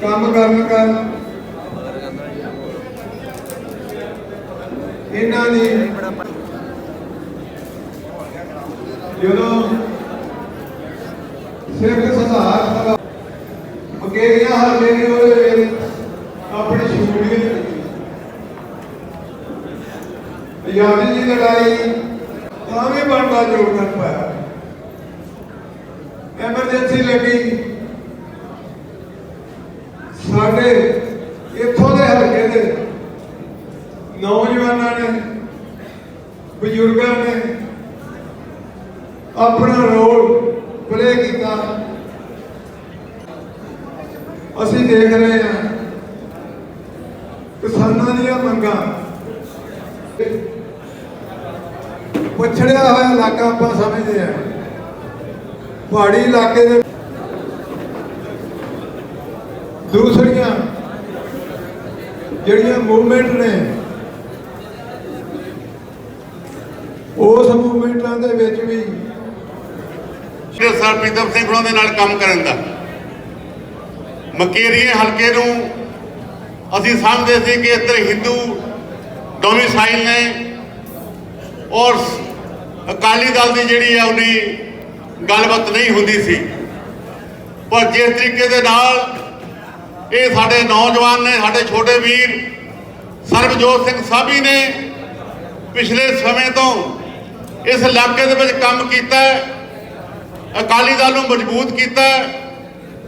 ਕੰਮ ਕਰਨ ਕਰ ਇਹਨਾਂ ਦੀ ਜਦੋਂ ਸਿਰਫ ਸੁਧਾਰ ਬਗੇਰੀਆਂ ਹਰਦੇ ਨੇ ਉਹਦੇ ਵਿੱਚ ਆਪਣੀ ਸ਼ਮੂਲੀਅਤ ਆਜ਼ਾਦੀ ਦੀ ਲੜਾਈ ਤਾਂ ਵੀ ਬਣਦਾ ਯੋਗਦਾਨ ਪਾਇਆ। ਐਮਰਜੈਂਸੀ ਲੱਗੀ। ਸਾਡੇ ਇੱਥੋਂ ਦੇ ਹਲਕੇ ਦੇ ਨੌਜਵਾਨਾਂ ਨੇ, ਬਜ਼ੁਰਗਾਂ ਨੇ ਆਪਣਾ ਰੋਲ ਪਲੇ ਕੀਤਾ। ਅਸੀਂ ਦੇਖ ਰਹੇ ਹਾਂ ਕਿਸਾਨਾਂ ਦੀਆਂ ਮੰਗਾਂ ਪਛੜਿਆ ਹੋਇਆ ਇਲਾਕਾ ਆਪਾਂ ਸਮਝਦੇ ਹਾਂ। ਪਹਾੜੀ ਇਲਾਕੇ ਦੇ ਦੂਸਰੇ ਜਿਹੜੀਆਂ ਮੂਵਮੈਂਟ ਨੇ ਉਸ ਮੂਵਮੈਂਟਾਂ ਦੇ ਵਿੱਚ ਵੀ ਸ਼੍ਰੀ ਸਰ ਪ੍ਰੀਤਮ ਸਿੰਘ ਉਹਨਾਂ ਦੇ ਨਾਲ ਕੰਮ ਕਰਨ ਦਾ। ਮਕੇਰੀਏ ਹਲਕੇ ਨੂੰ ਅਸੀਂ ਸਮਝਦੇ ਸੀ ਕਿ ਇੱਧਰ ਹਿੰਦੂ ਡੋਮਿਸਾਈਲ ਨੇ ਔਰ ਅਕਾਲੀ ਦਲ ਦੀ ਜਿਹੜੀ ਹੈ ਉਹਦੀ ਗੱਲਬਾਤ ਨਹੀਂ ਹੁੰਦੀ ਸੀ। ਪਰ ਜਿਸ ਤਰੀਕੇ ਦੇ ਨਾਲ ਇਹ ਸਾਡੇ ਨੌਜਵਾਨ ਨੇ, ਸਾਡੇ ਛੋਟੇ ਵੀਰ, ਸਰਬਜੋਤ ਸਿੰਘ ਸਾਬੀ ਨੇ ਪਿਛਲੇ ਸਮੇਂ ਤੋਂ ਇਸ ਇਲਾਕੇ ਦੇ ਵਿੱਚ ਕੰਮ ਕੀਤਾ ਅਕਾਲੀ ਦਲ ਨੂੰ ਮਜ਼ਬੂਤ ਕੀਤਾ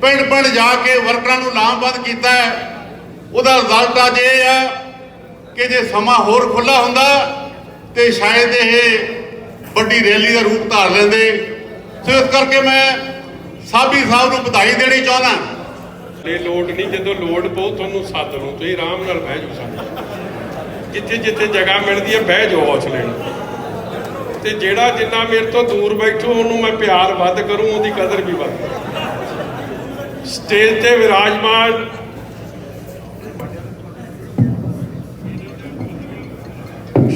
ਪਿੰਡ ਪਿੰਡ ਜਾ ਕੇ ਵਰਕਰਾਂ ਨੂੰ ਲਾਮਬੰਦ ਕੀਤਾ ਉਹਦਾ ਰਿਜ਼ਲਟ ਅੱਜ ਇਹ ਹੈ ਕਿ ਜੇ ਸਮਾਂ ਹੋਰ ਖੁੱਲਾ ਹੁੰਦਾ ਤੇ ਸ਼ਾਇਦ ਇਹ ਵੱਡੀ ਰੈਲੀ ਦਾ ਰੂਪ ਧਾਰ ਲੈਂਦੇ। ਸੋ ਇਸ ਕਰਕੇ ਮੈਂ ਸਾਬੀ ਸਾਹਿਬ ਨੂੰ ਵਧਾਈ ਦੇਣੀ ਚਾਹੁੰਦਾ। ਇਹ ਲੋਡ ਨਹੀਂ, ਜਦੋਂ ਲੋਡ ਪਊ ਤੁਹਾਨੂੰ ਸੱਦ ਲਓ ਤੁਸੀਂ ਆਰਾਮ ਨਾਲ ਬਹਿ ਜਾਓ ਸਾਡੇ ਜਿੱਥੇ ਜਿੱਥੇ ਜਗ੍ਹਾ ਮਿਲਦੀ ਹੈ, ਬਹਿ ਜਾਓ ਹੌਸਲੇ ਨਾਲ ਤੇ ਜਿਹੜਾ ਜਿੰਨਾ ਮੇਰੇ ਤੋਂ ਦੂਰ ਬੈਠੋ, ਉਹਨੂੰ ਮੈਂ ਪਿਆਰ ਵੱਧ ਕਰੂੰ, ਉਹਦੀ ਕਦਰ ਵੀ ਵੱਧ ਸਟੇਜ ਤੇ ਵਿਰਾਜਮਾਨ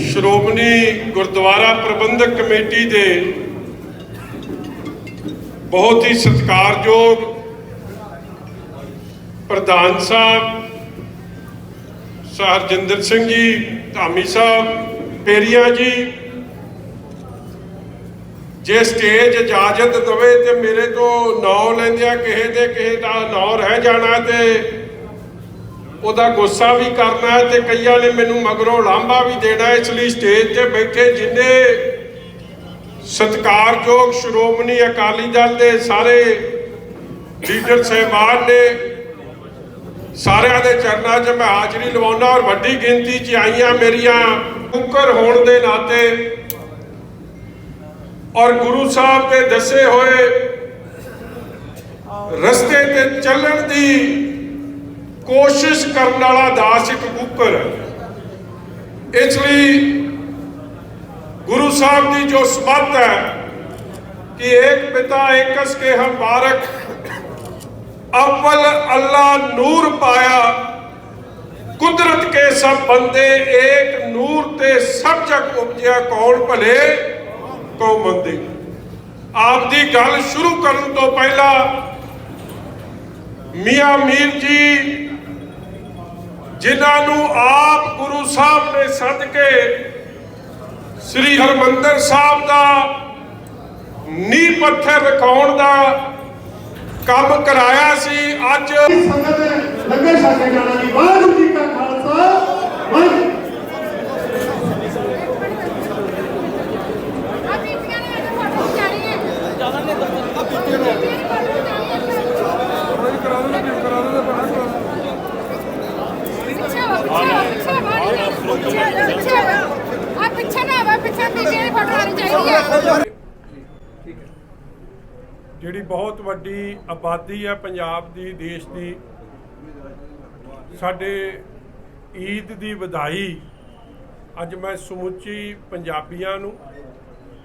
ਸ਼੍ਰੋਮਣੀ ਗੁਰਦੁਆਰਾ ਪ੍ਰਬੰਧਕ ਕਮੇਟੀ ਦੇ ਬਹੁਤ ਹੀ ਸਤਿਕਾਰਯੋਗ ਪ੍ਰਧਾਨ ਸਾਹਿਬ ਸਰਜਿੰਦਰ ਸਿੰਘ ਜੀ, ਧਾਮੀ ਸਾਹਿਬ, ਪੇਰੀਆ ਜੀ, ਜੇ ਸਟੇਜ ਇਜਾਜ਼ਤ ਦਵੇ ਤੇ ਮੇਰੇ ਤੋਂ ਨਾਂ ਲੈਂਦਿਆਂ ਕਿਸੇ ਦੇ ਕਿਸੇ ਦਾ ਨਾਂ ਰਹਿ ਜਾਣਾ ਤੇ ਉਹਦਾ ਗੁੱਸਾ ਵੀ ਕਰਨਾ ਤੇ ਕਈਆਂ ਨੇ ਮੈਨੂੰ ਮਗਰੋਂ ਲਾਂਭਾ ਵੀ ਦੇਣਾ ਇਸ ਲਈ ਸਟੇਜ ਤੇ ਬੈਠੇ ਜਿੰਨੇ ਸਤਿਕਾਰਯੋਗ ਸ਼੍ਰੋਮਣੀ ਅਕਾਲੀ ਦਲ ਦੇ ਸਾਰੇ ਲੀਡਰ ਸਹਿਬਾਨ ਨੇ ਸਾਰਿਆਂ ਦੇ ਚਰਨਾਂ 'ਚ ਮੈਂ ਹਾਜ਼ਰੀ ਲਵਾਉਣਾ ਔਰ ਵੱਡੀ ਗਿਣਤੀ 'ਚ ਆਈਆਂ ਮੇਰੀਆਂ ਕੁੱਕਰ ਹੋਣ ਦੇ ਨਾਤੇ ਔਰ ਗੁਰੂ ਸਾਹਿਬ ਦੇ ਦੱਸੇ ਹੋਏ ਰਸਤੇ ਤੇ ਚੱਲਣ ਦੀ ਕੋਸ਼ਿਸ਼ ਕਰਨ ਵਾਲਾ ਦਾਸ ਇੱਕ ਕੁੱਕਰ ਹੈ। ਇਸ ਲਈ ਗੁਰੂ ਸਾਹਿਬ ਦੀ ਜੋ ਸਮਤ ਹੈ ਕਿ ਏਕ ਪਿਤਾ ਏਕਸ ਕੇ ਹਮ ਬਾਰਕ ਅਵਲ ਅੱਲਾ ਨੂਰ ਪਾਇਆ। ਕੁਦਰਤ ਕੇ ਸਭ ਬੰਦੇ ਏਕ ਨੂਰ ਤੇ ਸਭ ਜਗ ਉਪਜਿਆ ਕੌਣ ਭਲੇ? ਕੋ ਮੰਦੇ ਆਪ ਦੀ ਗੱਲ ਸ਼ੁਰੂ ਕਰਨ ਤੋਂ ਪਹਿਲਾਂ ਮੀਆਂ ਮੀਰ ਜੀ, ਜਿਨ੍ਹਾਂ ਨੂੰ ਆਪ ਗੁਰੂ ਸਾਹਿਬ ਨੇ ਸੱਦ ਕੇ ਸ੍ਰੀ ਹਰਮੰਦਰ ਸਾਹਿਬ ਦਾ ਨੀਂਹ ਪੱਥਰ ਰਖਾਉਣ ਦਾ ਕੰਮ ਕਰਾਇਆ ਸੀ ਅੱਜ ਸੰਗਤ ਲੰਗਰ ਛਕੇ ਜਾਣਾ ਜੀ। ਵਾਹਿਗੁਰੂ ਜੀ ਕਾ ਖਾਲਸਾ ਵਾਹਿਗੁਰੂ ਆ ਬੀਬੀਆਂ ਨੇ ਅੱਜ ਫੋਟੋ ਖਿਚਾਣੀ ਹੈ ਜ਼ਿਆਦਾ ਨਹੀਂ ਆ ਬੀਬੀਆਂ ਨੇ ਫੋਟੋ ਖਿਚਾਣੀ ਹੈ ਕਰਾ ਦੋ ਕਰਾ ਦੋ ਪਿੱਛੇ ਹੋ ਪਿੱਛੇ ਹੋ ਪਿੱਛੇ ਮਾਰੀ ਪਿੱਛੇ ਪਿੱਛੇ ਆ ਪਿੱਛੇ ਨਾ ਆਵਾ ਪਿੱਛੇ ਬੀਬੀਆਂ ਦੀ ਫੋਟੋ ਆਣੀ ਚਾਹੀਦੀ ਹੈ ਜਿਹੜੀ ਬਹੁਤ ਵੱਡੀ ਆਬਾਦੀ ਹੈ ਪੰਜਾਬ ਦੀ, ਦੇਸ਼ ਦੀ, ਸਾਡੇ ਈਦ ਦੀ ਵਧਾਈ ਅੱਜ ਮੈਂ ਸਮੁੱਚੀ ਪੰਜਾਬੀਆਂ ਨੂੰ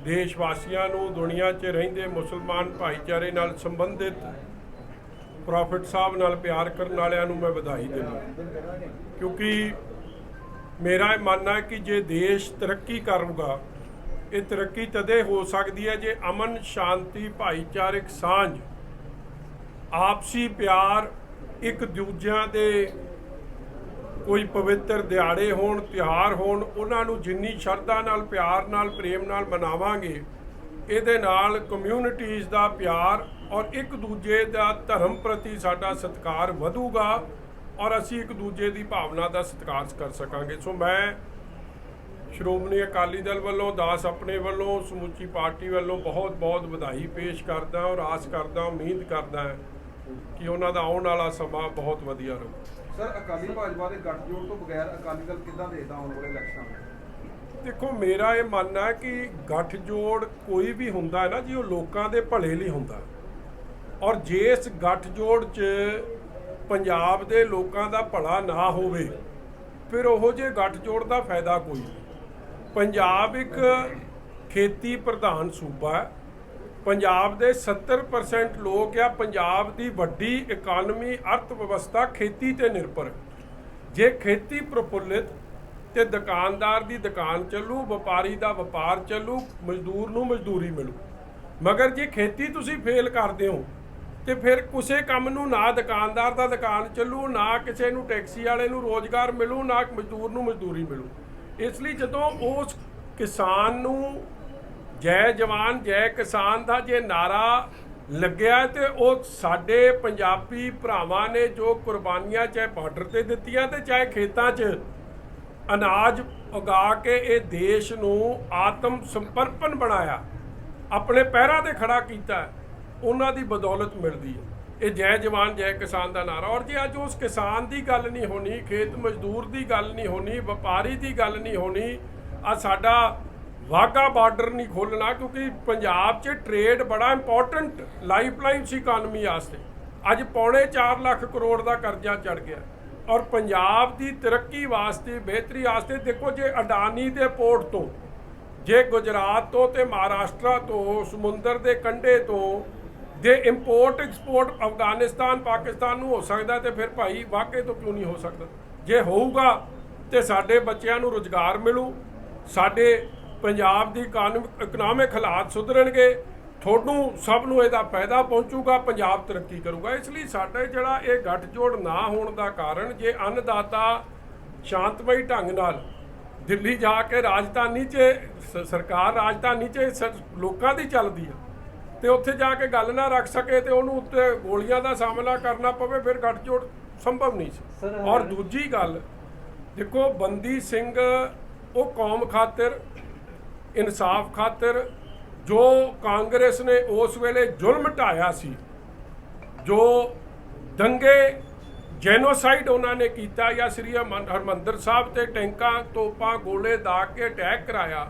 ਦੇਸ਼ ਵਾਸੀਆਂ ਨੂੰ, ਦੁਨੀਆ 'ਚ ਰਹਿੰਦੇ ਮੁਸਲਮਾਨ ਭਾਈਚਾਰੇ ਨਾਲ ਸੰਬੰਧਿਤ ਪ੍ਰੋਫਿਟ ਸਾਹਿਬ ਨਾਲ ਪਿਆਰ ਕਰਨ ਵਾਲਿਆਂ ਨੂੰ ਮੈਂ ਵਧਾਈ ਦਿੰਦਾ। ਕਿਉਂਕਿ ਮੇਰਾ ਇਹ ਮੰਨਣਾ ਹੈ ਕਿ ਜੇ ਦੇਸ਼ ਤਰੱਕੀ ਕਰੂਗਾ ਇਹ ਤਰੱਕੀ ਤਦੇ ਹੋ ਸਕਦੀ ਹੈ ਜੇ ਅਮਨ, ਸ਼ਾਂਤੀ, ਭਾਈਚਾਰਕ ਸਾਂਝ, ਆਪਸੀ ਪਿਆਰ ਇੱਕ ਦੂਜਿਆਂ ਦੇ ਕੋਈ ਪਵਿੱਤਰ ਦਿਹਾੜੇ ਹੋਣ, ਤਿਉਹਾਰ ਹੋਣ, ਉਹਨਾਂ ਨੂੰ ਜਿੰਨੀ ਸ਼ਰਧਾ ਨਾਲ, ਪਿਆਰ ਨਾਲ, ਪ੍ਰੇਮ ਨਾਲ ਮਨਾਵਾਂਗੇ, ਇਹਦੇ ਨਾਲ ਕਮਿਊਨਿਟੀਜ਼ ਦਾ ਪਿਆਰ ਔਰ ਇੱਕ ਦੂਜੇ ਦਾ ਧਰਮ ਪ੍ਰਤੀ ਸਾਡਾ ਸਤਿਕਾਰ ਵਧੂਗਾ ਔਰ ਅਸੀਂ ਇੱਕ ਦੂਜੇ ਦੀ ਭਾਵਨਾ ਦਾ ਸਤਿਕਾਰ ਕਰ ਸਕਾਂਗੇ। ਸੋ ਮੈਂ ਸ਼੍ਰੋਮਣੀ ਅਕਾਲੀ ਦਲ ਵੱਲੋਂ ਦਾਸ ਆਪਣੇ ਵੱਲੋਂ ਸਮੁੱਚੀ ਪਾਰਟੀ ਵੱਲੋਂ ਬਹੁਤ ਬਹੁਤ ਵਧਾਈ ਪੇਸ਼ ਕਰਦਾ ਔਰ ਆਸ ਕਰਦਾ ਉਮੀਦ ਕਰਦਾ ਕਿ ਉਹਨਾਂ ਦਾ ਆਉਣ ਵਾਲਾ ਸਮਾਂ ਬਹੁਤ ਵਧੀਆ ਰਹੂ। ਸਰ ਅਕਾਲੀ ਭਾਜਪਾ ਦੇ ਗੱਠਜੋੜ ਤੋਂ ਬਗੈਰ ਅਕਾਲੀ ਦਲ ਕਿੱਦਾਂ ਦੇਖਦਾ ਆਉਣ ਵਾਲੇ ਇਲੈਕਸ਼ਨਾਂ ਨੂੰ? ਦੇਖੋ ਮੇਰਾ ਇਹ ਮੰਨਣਾ ਹੈ ਕਿ ਗੱਠਜੋੜ ਕੋਈ ਵੀ ਹੁੰਦਾ ਹੈ ਨਾ ਜੀ ਉਹ ਲੋਕਾਂ ਦੇ ਭਲੇ ਲਈ ਹੁੰਦਾ ਔਰ ਜੇ ਇਸ ਗੱਠਜੋੜ 'ਚ ਪੰਜਾਬ ਦੇ ਲੋਕਾਂ ਦਾ ਭਲਾ ਨਾ ਹੋਵੇ ਫਿਰ ਉਹੋ ਜਿਹੇ ਗੱਠਜੋੜ ਦਾ ਫਾਇਦਾ ਕੋਈ ਨਹੀਂ। ਪੰਜਾਬ ਇੱਕ ਖੇਤੀ ਪ੍ਰਧਾਨ ਸੂਬਾ ਹੈ। ਪੰਜਾਬ ਦੇ 70% ਲੋਕ ਆ, ਪੰਜਾਬ ਦੀ ਵੱਡੀ ਇਕਾਨਮੀ ਅਰਥ ਵਿਵਸਥਾ ਖੇਤੀ ਤੇ ਨਿਰਭਰ। ਜੇ ਖੇਤੀ ਪ੍ਰਫੁੱਲਿਤ ਤੇ ਦੁਕਾਨਦਾਰ ਦੀ ਦੁਕਾਨ ਚੱਲੂ, ਵਪਾਰੀ ਦਾ ਵਪਾਰ ਚੱਲੂ, ਮਜ਼ਦੂਰ ਨੂੰ ਮਜ਼ਦੂਰੀ ਮਿਲੂ। ਮਗਰ ਜੇ ਖੇਤੀ ਤੁਸੀਂ ਫੇਲ ਕਰਦੇ ਹੋ, ਤੇ ਫਿਰ ਕਿਸੇ ਕੰਮ ਨੂੰ ਨਾ ਦੁਕਾਨਦਾਰ ਦਾ ਦੁਕਾਨ ਚੱਲੂ, ਨਾ ਕਿਸੇ ਨੂੰ ਟੈਕਸੀ ਵਾਲੇ ਨੂੰ ਰੋਜ਼ਗਾਰ ਮਿਲੂ, ਨਾ ਮਜ਼ਦੂਰ ਨੂੰ ਮਜ਼ਦੂਰੀ ਮਿਲੂ। ਇਸ ਲਈ ਜਦੋਂ ਉਸ ਕਿਸਾਨ ਨੂੰ ਜੈ ਜਵਾਨ, ਜੈ ਕਿਸਾਨ ਦਾ ਜੇ ਨਾਰਾ ਲੱਗਿਆ ਹੈ ਤੇ ਉਹ ਸਾਡੇ ਪੰਜਾਬੀ ਭਰਾਵਾਂ ਨੇ ਜੋ ਕੁਰਬਾਨੀਆਂ ਚਾਹੇ ਬਾਰਡਰ ਤੇ ਦਿੱਤੀਆਂ ਤੇ ਚਾਹੇ ਖੇਤਾਂ 'ਚ ਅਨਾਜ ਉਗਾ ਕੇ ਇਹ ਦੇਸ਼ ਨੂੰ ਆਤਮ ਸਮਰਪਣ ਬਣਾਇਆ, ਆਪਣੇ ਪੈਰਾਂ ਤੇ ਖੜਾ ਕੀਤਾ, ਉਹਨਾਂ ਦੀ ਬਦੌਲਤ ਮਿਲਦੀ ਹੈ। ਇਹ ਜੈ ਜਵਾਨ, ਜੈ ਕਿਸਾਨ ਦਾ ਨਾਰਾ। ਔਰ ਜੇ ਅੱਜ ਉਸ ਕਿਸਾਨ ਦੀ ਗੱਲ ਨਹੀਂ ਹੋਣੀ, ਖੇਤ ਮਜ਼ਦੂਰ ਦੀ ਗੱਲ ਨਹੀਂ ਹੋਣੀ, ਵਪਾਰੀ ਦੀ ਗੱਲ ਨਹੀਂ ਹੋਣੀ, ਆ ਸਾਡਾ ਵਾਗਾ ਬਾਰਡਰ ਨਹੀਂ ਖੋਲਣਾ, ਕਿਉਂਕਿ ਪੰਜਾਬ 'ਚ ਟ੍ਰੇਡ ਬੜਾ ਇੰਪੋਰਟੈਂਟ ਲਾਈਫਲਾਈਨ ਸੀ ਇਕਾਨਮੀ ਵਾਸਤੇ। ਅੱਜ ਪੌਣੇ 4 ਲੱਖ ਕਰੋੜ ਦਾ ਕਰਜ਼ਾ ਚੜ ਗਿਆ। ਔਰ ਪੰਜਾਬ ਦੀ ਤਰੱਕੀ ਵਾਸਤੇ, ਬਿਹਤਰੀ ਵਾਸਤੇ, ਦੇਖੋ ਜੇ ਅਡਾਨੀ ਦੇ ਪੋਰਟ ਤੋਂ, ਜੇ ਗੁਜਰਾਤ ਤੋਂ ਤੇ ਮਹਾਰਾਸ਼ਟਰ ਤੋਂ, ਸਮੁੰਦਰ ਦੇ ਕੰਢੇ ਤੋਂ ਜੇ ਇੰਪੋਰਟ ਐਕਸਪੋਰਟ ਅਫਗਾਨਿਸਤਾਨ, ਪਾਕਿਸਤਾਨ ਨੂੰ ਹੋ ਸਕਦਾ ਤੇ ਫਿਰ ਭਾਈ ਵਾਕਈ ਤੋਂ ਕਿਉਂ ਨਹੀਂ ਹੋ ਸਕਦਾ? ਜੇ ਹੋਊਗਾ ਤੇ ਸਾਡੇ ਬੱਚਿਆਂ ਨੂੰ ਰੁਜ਼ਗਾਰ ਮਿਲੂ, ਸਾਡੇ ਪੰਜਾਬ ਦੀ ਇਕਨੋਮਿਕ ਹਾਲਾਤ ਸੁਧਰਨਗੇ ਤੁਹਾਨੂੰ ਸਭ ਨੂੰ ਇਹਦਾ ਫਾਇਦਾ ਪਹੁੰਚੂਗਾ, ਪੰਜਾਬ ਤਰੱਕੀ ਕਰੂਗਾ। ਇਸ ਲਈ ਸਾਡੇ ਜਿਹੜਾ ਇਹ ਗੱਠਜੋੜ ਨਾ ਹੋਣ ਦਾ ਕਾਰਨ ਜੇ ਅੰਨਦਾਤਾ ਸ਼ਾਂਤਮਈ ਢੰਗ ਨਾਲ ਦਿੱਲੀ ਜਾ ਕੇ ਰਾਜਧਾਨੀ 'ਚ ਸਰਕਾਰ ਰਾਜਧਾਨੀ 'ਚ ਸ- ਲੋਕਾਂ ਦੀ ਚੱਲਦੀ ਆ ਤੇ ਉੱਥੇ ਜਾ ਕੇ ਗੱਲ ਨਾ ਰੱਖ ਸਕੇ ਤੇ ਉਹਨੂੰ ਉੱਤੇ ਗੋਲੀਆਂ ਦਾ ਸਾਹਮਣਾ ਕਰਨਾ ਪਵੇ ਫਿਰ ਗੱਠਜੋੜ ਸੰਭਵ ਨਹੀਂ ਸੀ। ਔਰ ਦੂਜੀ ਗੱਲ ਦੇਖੋ ਬੰਦੀ ਸਿੰਘ ਉਹ ਕੌਮ ਖਾਤਰ ਇਨਸਾਫ ਖਾਤਰ ਜੋ ਕਾਂਗਰਸ ਨੇ ਉਸ ਵੇਲੇ ਜ਼ੁਲਮ ਢਾਇਆ ਸੀ ਜੋ ਦੰਗੇ ਜੈਨੋਸਾਈਡ ਉਹਨਾਂ ਨੇ ਕੀਤਾ ਜਾਂ ਸ੍ਰੀ ਹਰਮੰ- ਹਰਮੰਦਰ ਸਾਹਿਬ ਤੇ ਟੈਂਕਾਂ ਤੋਪਾਂ ਗੋਲੇ ਦਾਗ ਕੇ ਅਟੈਕ ਕਰਾਇਆ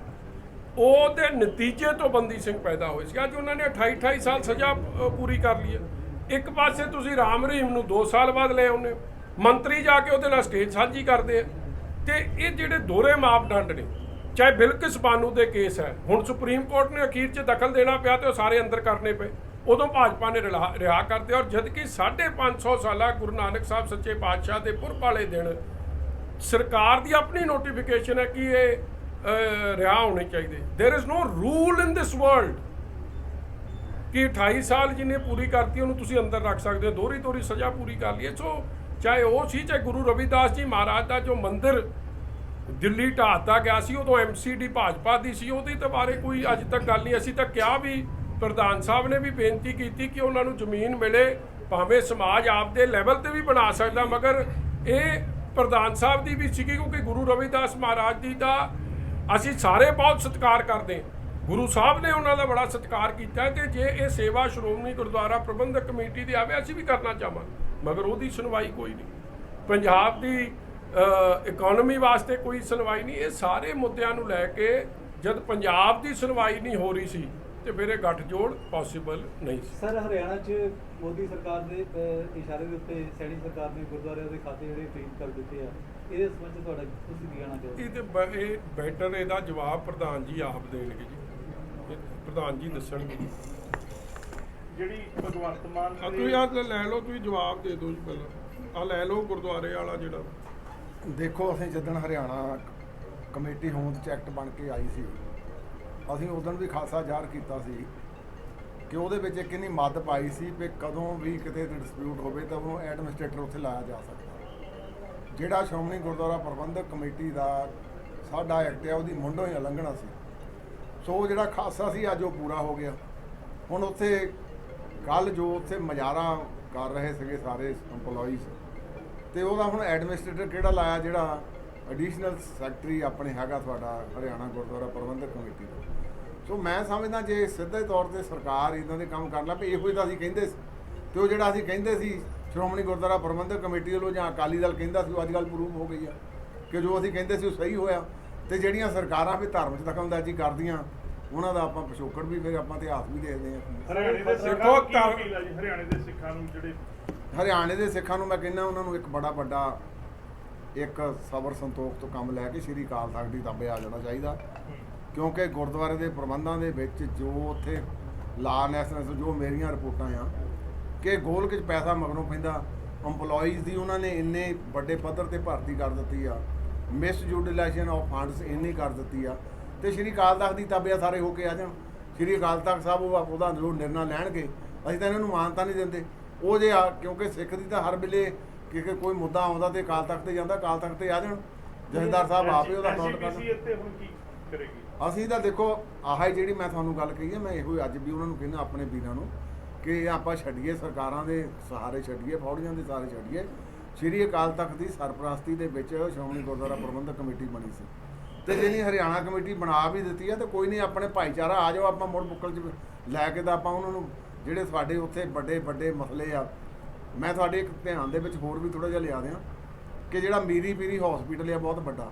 ਉਹਦੇ ਨਤੀਜੇ ਤੋਂ ਬੰਦੀ ਸਿੰਘ ਪੈਦਾ ਹੋਏ ਸੀ। ਅੱਜ ਉਹਨਾਂ ਨੇ 28 28 ਸਾਲ ਸਜ਼ਾ ਪੂਰੀ ਕਰ ਲਈ ਹੈ। ਇੱਕ ਪਾਸੇ ਤੁਸੀਂ ਰਾਮ ਰਹੀਮ ਨੂੰ 2 ਸਾਲ ਬਾਅਦ ਲੈ ਆਉਂਦੇ ਹੋ। ਮੰਤਰੀ ਜਾ ਕੇ ਉਹਦੇ ਨਾਲ ਸਟੇਜ ਸਾਂਝੀ ਕਰਦੇ ਆ। ਤੇ ਇਹ ਜਿਹੜੇ ਦੋਹਰੇ ਮਾਪਦੰਡ ਨੇ, ਚਾਹੇ ਬਿਲਕਿਸ ਬਾਨੂ ਦੇ ਕੇਸ ਹੈ, ਹੁਣ ਸੁਪਰੀਮ ਕੋਰਟ ਨੇ ਅਖੀਰ 'ਚ ਦਖਲ ਦੇਣਾ ਪਿਆ ਤੇ ਉਹ ਸਾਰੇ ਅੰਦਰ ਕਰਨੇ ਪਏ। ਉਦੋਂ ਭਾਜਪਾ ਨੇ ਰਿਲਾ- ਰਿਹਾ ਕਰਦੇ ਔਰ ਜਦ ਕਿ 550 ਸਾਲਾ ਗੁਰੂ ਨਾਨਕ ਸਾਹਿਬ ਸੱਚੇ ਪਾਤਸ਼ਾਹ ਦੇ ਪੁਰਬ ਵਾਲੇ ਦਿਨ ਸਰਕਾਰ ਦੀ ਆਪਣੀ ਨੋਟੀਫਿਕੇਸ਼ਨ ਹੈ ਕਿ ਇਹ ਰਿਹਾ ਹੋਣੇ ਚਾਹੀਦੇ there is no rule in this world ਕਿ 28 ਸਾਲ ਜਿਹਨੇ ਪੂਰੀ ਕਰਤੀ ਉਹਨੂੰ ਤੁਸੀਂ ਅੰਦਰ ਰੱਖ ਸਕਦੇ ਹੋ ਦੋਹਰੀ ਦੋਹਰੀ ਸਜ਼ਾ ਪੂਰੀ ਕਰ ਲਈਏ ਸੋ ਚਾਹੇ ਉਹ ਸੀ ਚਾਹੇ ਗੁਰੂ ਰਵਿਦਾਸ ਜੀ ਮਹਾਰਾਜ ਦਾ ਜੋ ਮੰਦਿਰ ਦਿੱਲੀ ਢਾਤਾ ਗਿਆ ਸੀ ਉਦੋਂ ਐਮਸੀਡੀ ਭਾਜਪਾ ਦੀ ਸੀ ਉਹਦੇ ਤੇ ਬਾਰੇ ਕੋਈ ਅੱਜ ਤੱਕ ਗੱਲ ਨਹੀਂ ਅਸੀਂ ਤਾਂ ਕਿਹਾ ਵੀ ਪ੍ਰਧਾਨ ਸਾਹਿਬ ਨੇ ਵੀ ਬੇਨਤੀ ਕੀਤੀ ਕਿ ਉਹਨਾਂ ਨੂੰ ਜ਼ਮੀਨ ਮਿਲੇ ਭਾਵੇਂ ਸਮਾਜ ਆਪਦੇ ਲੈਵਲ ਤੇ ਵੀ ਬਣਾ ਸਕਦਾ ਮਗਰ ਇਹ ਪ੍ਰਧਾਨ ਸਾਹਿਬ ਦੀ ਵੀ ਸੀਗੀ ਕਿਉਂਕਿ ਗੁਰੂ ਰਵਿਦਾਸ ਮਹਾਰਾਜ ਜੀ ਦਾ ਅਸੀਂ ਸਾਰੇ ਬਹੁਤ ਸਤਿਕਾਰ ਕਰਦੇ ਹਾਂ। ਗੁਰੂ ਸਾਹਿਬ ਨੇ ਉਹਨਾਂ ਦਾ ਬੜਾ ਸਤਿਕਾਰ ਕੀਤਾ ਹੈ ਤੇ ਜੇ ਇਹ ਸੇਵਾ ਸ਼੍ਰੋਮਣੀ ਗੁਰਦੁਆਰਾ ਪ੍ਰਬੰਧਕ ਕਮੇਟੀ ਦੀ ਆਵੇ, ਅਸੀਂ ਵੀ ਕਰਨਾ ਚਾਹਾਂਗੇ। ਮਗਰ ਉਹਦੀ ਸੁਣਵਾਈ ਕੋਈ ਨਹੀਂ। ਪੰਜਾਬ ਦੀ ਇਕਨੋਮੀ ਵਾਸਤੇ ਕੋਈ ਸੁਣਵਾਈ ਨਹੀਂ। ਇਹ ਸਾਰੇ ਮੁੱਦਿਆਂ ਨੂੰ ਲੈ ਕੇ ਜਦ ਪੰਜਾਬ ਦੀ ਸੁਣਵਾਈ ਨਹੀਂ ਹੋ ਰਹੀ ਸੀ, ਤੇ ਫਿਰ ਇਹ ਗੱਠਜੋੜ ਪੋਸੀਬਲ ਨਹੀਂ ਸੀ। ਸਰ, ਹਰਿਆਣਾ 'ਚ ਮੋਦੀ ਸਰਕਾਰ ਦੇ ਇਸ਼ਾਰੇ ਦੇ ਉੱਤੇ, ਸੈਣੀ ਸਰਕਾਰ ਨੇ ਗੁਰਦੁਆਰਿਆਂ ਦੇ ਖਾਤੇ ਜਿਹੜੇ ਫ੍ਰੀਜ਼ ਕਰ ਦਿੱਤੇ ਆ। ਇਹਦੇ ਸੰਬੰਧ 'ਚ ਤੁਹਾਡਾ ਤੁਸੀਂ ਕੀ ਕਹਿਣਾ ਚਾਹੋਗੇ? ਇਹ ਤੇ ਬ- ਇਹ ਬੈਟਰ ਇਹਦਾ ਜਵਾਬ ਪ੍ਰਧਾਨ ਜੀ ਆਪ ਦੇਣਗੇ ਜੀ। ਇਹ ਪ੍ਰਧਾਨ ਜੀ ਦੱਸਣਗੇ। ਜਿਹੜੀ ਭਗਵੰਤ ਮਾਨ ਆ ਤੁਸੀਂ ਆ ਲੈ ਲਓ ਤੁਸੀਂ ਜਵਾਬ ਦੇ ਦਿਓ ਜੀ ਪਹਿਲਾਂ। ਆ ਲੈ ਲਓ ਗੁਰਦੁਆਰੇ ਵਾਲਾ ਜਿਹੜਾ। ਦੇਖੋ ਅਸੀਂ ਜਦੋਂ ਹਰਿਆਣਾ ਕਮੇਟੀ ਹੋਂਦ ਚ ਐਕਟ ਬਣ ਕੇ ਆਈ ਸੀ ਅਸੀਂ ਉਦੋਂ ਵੀ ਖਾਸਾ ਜ਼ਾਹਰ ਕੀਤਾ ਸੀ ਕਿ ਉਹਦੇ ਵਿੱਚ ਇੱਕ ਇੰਨੀ ਮੱਦ ਪਾਈ ਸੀ ਕਿ ਕਦੋਂ ਵੀ ਕਿਤੇ ਡਿਸਪਿਊਟ ਹੋਵੇ ਤਾਂ ਉਹਨੂੰ ਐਡਮਿਨਿਸਟ੍ਰੇਟਰ ਉੱਥੇ ਲਾਇਆ ਜਾ ਸਕਦਾ। ਜਿਹੜਾ ਸ਼੍ਰੋਮਣੀ ਗੁਰਦੁਆਰਾ ਪ੍ਰਬੰਧਕ ਕਮੇਟੀ ਦਾ ਸਾਡਾ ਐਕਟ ਹੈ ਉਹਦੀ ਮੁੰਡੋਂ ਹੀ ਉਲੰਘਣਾ ਸੀ। ਸੋ ਉਹ ਜਿਹੜਾ ਖਾਸਾ ਸੀ, ਅੱਜ ਉਹ ਪੂਰਾ ਹੋ ਗਿਆ। ਹੁਣ ਉੱਥੇ ਕੱਲ ਜੋ ਉੱਥੇ ਮਜ਼ਾਰਾ ਕਰ ਰਹੇ ਸੀਗੇ ਸਾਰੇ EMPLOYEES, ਤੇ ਉਹਦਾ ਹੁਣ ਐਡਮਿਨਿਸਟ੍ਰੇਟਰ ਕਿਹੜਾ ਲਾਇਆ, ਜਿਹੜਾ ਐਡੀਸ਼ਨਲ ਸੈਕਟਰੀ ਆਪਣੇ ਹੈਗਾ ਤੁਹਾਡਾ ਹਰਿਆਣਾ ਗੁਰਦੁਆਰਾ ਪ੍ਰਬੰਧਕ ਕਮੇਟੀ ਦਾ। ਸੋ ਮੈਂ ਸਮਝਦਾ ਜੇ ਸਿੱਧੇ ਤੌਰ ਤੇ ਸਰਕਾਰ ਇਦਾਂ ਦੇ ਕੰਮ ਕਰ ਲੱਗ ਪਈ, ਇਹੋ ਹੀ ਤਾਂ ਅਸੀਂ ਕਹਿੰਦੇ ਸੀ। ਤੇ ਉਹ ਜਿਹੜਾ ਅਸੀਂ ਕਹਿੰਦੇ ਸੀ ਸ਼੍ਰੋਮਣੀ ਗੁਰਦੁਆਰਾ ਪ੍ਰਬੰਧਕ ਕਮੇਟੀ ਵੱਲੋਂ ਜਾਂ ਅਕਾਲੀ ਦਲ ਕਹਿੰਦਾ ਸੀ ਉਹ ਅੱਜ ਕੱਲ੍ਹ ਪ੍ਰੂਫ ਹੋ ਗਈ ਆ ਕਿ ਜੋ ਅਸੀਂ ਕਹਿੰਦੇ ਸੀ ਉਹ ਸਹੀ ਹੋਇਆ ਤੇ ਜਿਹੜੀਆਂ ਸਰਕਾਰਾਂ ਵੀ ਧਰਮ 'ਚ ਦਖਲਅੰਦਾਜ਼ੀ ਕਰਦੀਆਂ ਉਹਨਾਂ ਦਾ ਆਪਾਂ ਪਿਛੋਕੜ ਵੀ ਫਿਰ ਆਪਾਂ ਇਤਿਹਾਸ ਵੀ ਦੇਖਦੇ ਹਾਂ। ਹਰਿਆਣੇ ਦੇ ਸਿੱਖਾਂ ਦੇਖੋ ਨੂੰ ਕੀ ਤਾਂ- ਅਪੀਲ ਆ ਹਰਿਆਣੇ ਦੇ ਸਿੱਖਾਂ ਨੂੰ ਜਿਹੜੇ ਹਰਿਆਣੇ ਦੇ ਸਿੱਖਾਂ ਨੂੰ ਮੈਂ ਕਹਿੰਦਾ ਉਹਨਾਂ ਨੂੰ ਇੱਕ ਬੜਾ ਵੱਡਾ ਇੱਕ ਸਬਰ ਸੰਤੋਖ ਤੋਂ ਕੰਮ ਲੈ ਕੇ ਸ਼੍ਰੀ ਅਕਾਲ ਤਖਤ ਦੀ ਤਾਬੇ ਆ ਜਾਣਾ ਚਾਹੀਦਾ। ਕਿਉਂਕਿ ਗੁਰਦੁਆਰੇ ਦੇ ਪ੍ਰਬੰਧਾਂ ਦੇ ਵਿੱਚ ਜੋ ਉੱਥੇ ਲਾ ਨੈਸਨਸ ਜੋ ਮੇਰੀਆਂ ਰਿਪੋਰਟਾਂ ਆ ਕਿ ਗੋਲਕ 'ਚ ਪੈਸਾ ਮਗਰੋਂ ਪੈਂਦਾ। EMPLOYEES ਦੀ ਉਹਨਾਂ ਨੇ ਇੰਨੇ ਵੱਡੇ ਪੱਧਰ ਤੇ ਭਰਤੀ ਕਰ ਦਿੱਤੀ ਆ। ਮਿਸ ਯੂਟਿਲਾਈਜੇਸ਼ਨ ਆਫ ਫੰਡਸ ਇੰਨੀ ਕਰ ਦਿੱਤੀ ਆ। ਤੇ ਸ਼੍ਰੀ ਅਕਾਲ ਤਖਤ ਦੀ ਤਾਬੇ ਸਾਰੇ ਹੋ ਕੇ ਆ ਜਾਣ। ਸ਼੍ਰੀ ਅਕਾਲ ਤਖਤ ਸਾਹਿਬ ਉਹ ਉਹਦਾ ਜੋ ਨਿਰਣਾ ਲੈਣਗੇ। ਅਸੀਂ ਤਾਂ ਇਹਨਾਂ ਨੂੰ ਮਾਨਤਾ ਨਹੀਂ ਦਿੰਦੇ। ਉਹ ਜੇ ਆ ਕਿਉਂਕਿ ਸਿੱਖ ਦੀ ਤਾਂ ਹਰ ਵੇਲੇ ਕਿ ਕਿ ਕੋਈ ਮੁੱਦਾ ਆਉਂਦਾ ਤੇ ਅਕਾਲ ਤਖਤ ਤੇ ਜਾਂਦਾ ਅਕਾਲ ਤਖਤ ਤੇ ਆ ਜਾਣ। ਜਥੇਦਾਰ ਸਾਹਿਬ ਆਪੇ ਉਹਦਾ ਕਾਊਂਟ ਕਰਨ। NCPC ਇੱਥੇ ਹੁਣ ਕੀ ਕਰੇਗੀ? ਅਸੀਂ ਤਾਂ ਦੇਖੋ ਆਹ ਹੀ ਜਿਹੜੀ ਮੈਂ ਤੁਹਾਨੂੰ ਗੱਲ ਕਹੀ ਹੈ ਮੈਂ ਇਹੋ ਹੀ ਅੱਜ ਵੀ ਉਹਨਾਂ ਨੂੰ ਕਹਿੰਦਾ ਆਪਣੇ ਵੀਰਾਂ ਨੂੰ। ਕਿ ਆਪਾਂ ਛੱਡੀਏ, ਸਰਕਾਰਾਂ ਦੇ ਸਹਾਰੇ ਛੱਡੀਏ, ਫੌੜੀਆਂ ਦੇ ਸਹਾਰੇ ਛੱਡੀਏ। ਸ਼੍ਰੀ ਅਕਾਲ ਤਖਤ ਦੀ ਸਰਪ੍ਰਸਤੀ ਦੇ ਵਿੱਚ ਸ਼੍ਰੋਮਣੀ ਗੁਰਦੁਆਰਾ ਪ੍ਰਬੰਧਕ ਕਮੇਟੀ ਬਣੀ ਸੀ। ਤੇ ਜਿਹਨੀ ਹਰਿਆਣਾ ਕਮੇਟੀ ਬਣਾ ਵੀ ਦਿੱਤੀ ਹੈ ਤੇ ਕੋਈ ਨਹੀਂ, ਆਪਣੇ ਭਾਈਚਾਰਾ ਆ ਜਾਓ, ਆਪਾਂ ਮੁੜ ਬੁੱਕਲ 'ਚ ਲੈ ਕੇ ਤਾਂ ਆਪਾਂ ਉਹਨਾਂ ਨੂੰ ਜਿਹੜੇ ਸਾਡੇ ਉੱਥੇ ਵੱਡੇ ਵੱਡੇ ਮਸਲੇ ਆ, ਮੈਂ ਤੁਹਾਡੇ ਇੱਕ ਧਿਆਨ ਦੇ ਵਿੱਚ ਹੋਰ ਵੀ ਥੋੜਾ ਜਿਹਾ ਲਿਆ ਦਿਆਂ ਕਿ ਜਿਹੜਾ ਮੀਰੀ ਪੀਰੀ ਹਸਪੀਟਲ ਆ, ਬਹੁਤ ਵੱਡਾ।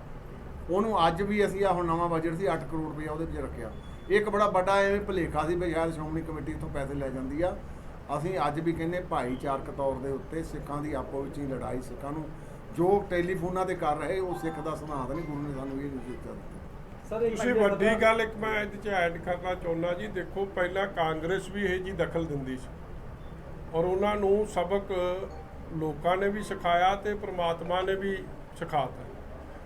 ਉਹਨੂੰ ਅੱਜ ਵੀ ਅਸੀਂ ਆ ਹੁਣ ਨਵਾਂ ਬਜਟ ਸੀ 8 ਕਰੋੜ ਰੁਪਏ ਉਹਦੇ ਵਿੱਚ ਰੱਖਿਆ। ਇੱਕ ਬੜਾ ਵੱਡਾ ਐਵੇਂ ਭੁਲੇਖਾ ਸੀ ਵੀ ਸ਼ਾਇਦ ਸ਼੍ਰੋਮਣੀ ਕਮੇਟੀ ਤੋਂ ਪੈਸੇ ਲੈ ਜਾਂਦੀ ਆ। ਅਸੀਂ ਅੱਜ ਵੀ ਕਹਿੰਦੇ ਭਾਈਚਾਰਕ ਤੌਰ ਦੇ ਉੱਤੇ ਸਿੱਖਾਂ ਦੀ ਆਪੋ ਵਿੱਚ ਹੀ ਲੜਾਈ ਸਿੱਖਾਂ ਨੂੰ ਜੋ ਟੈਲੀਫੋਨਾਂ ਤੇ ਕਰ ਰਹੇ ਉਹ ਸਿੱਖ ਦਾ ਸਿਧਾਂਤ ਨਹੀਂ ਗੁਰੂ ਨੇ ਸਾਨੂੰ ਇਹ ਨਹੀਂ ਦਿੱਤਾ। ਸਰ ਤੁਸੀਂ ਵੱਡੀ ਗੱਲ ਇੱਕ ਮੈਂ ਇਹਦੇ ਚ ਐਡ ਕਰਨਾ ਚਾਹੁੰਦਾ ਜੀ ਦੇਖੋ ਪਹਿਲਾਂ ਕਾਂਗਰਸ ਵੀ ਇਹ ਜੀ ਦਖਲ ਦਿੰਦੀ ਸੀ। ਔਰ ਉਹਨਾਂ ਨੂੰ ਸਬਕ ਲੋਕਾਂ ਨੇ ਵੀ ਸਿਖਾਇਆ ਤੇ ਪ੍ਰਮਾਤਮਾ ਨੇ ਵੀ ਸਿਖਾਤਾ।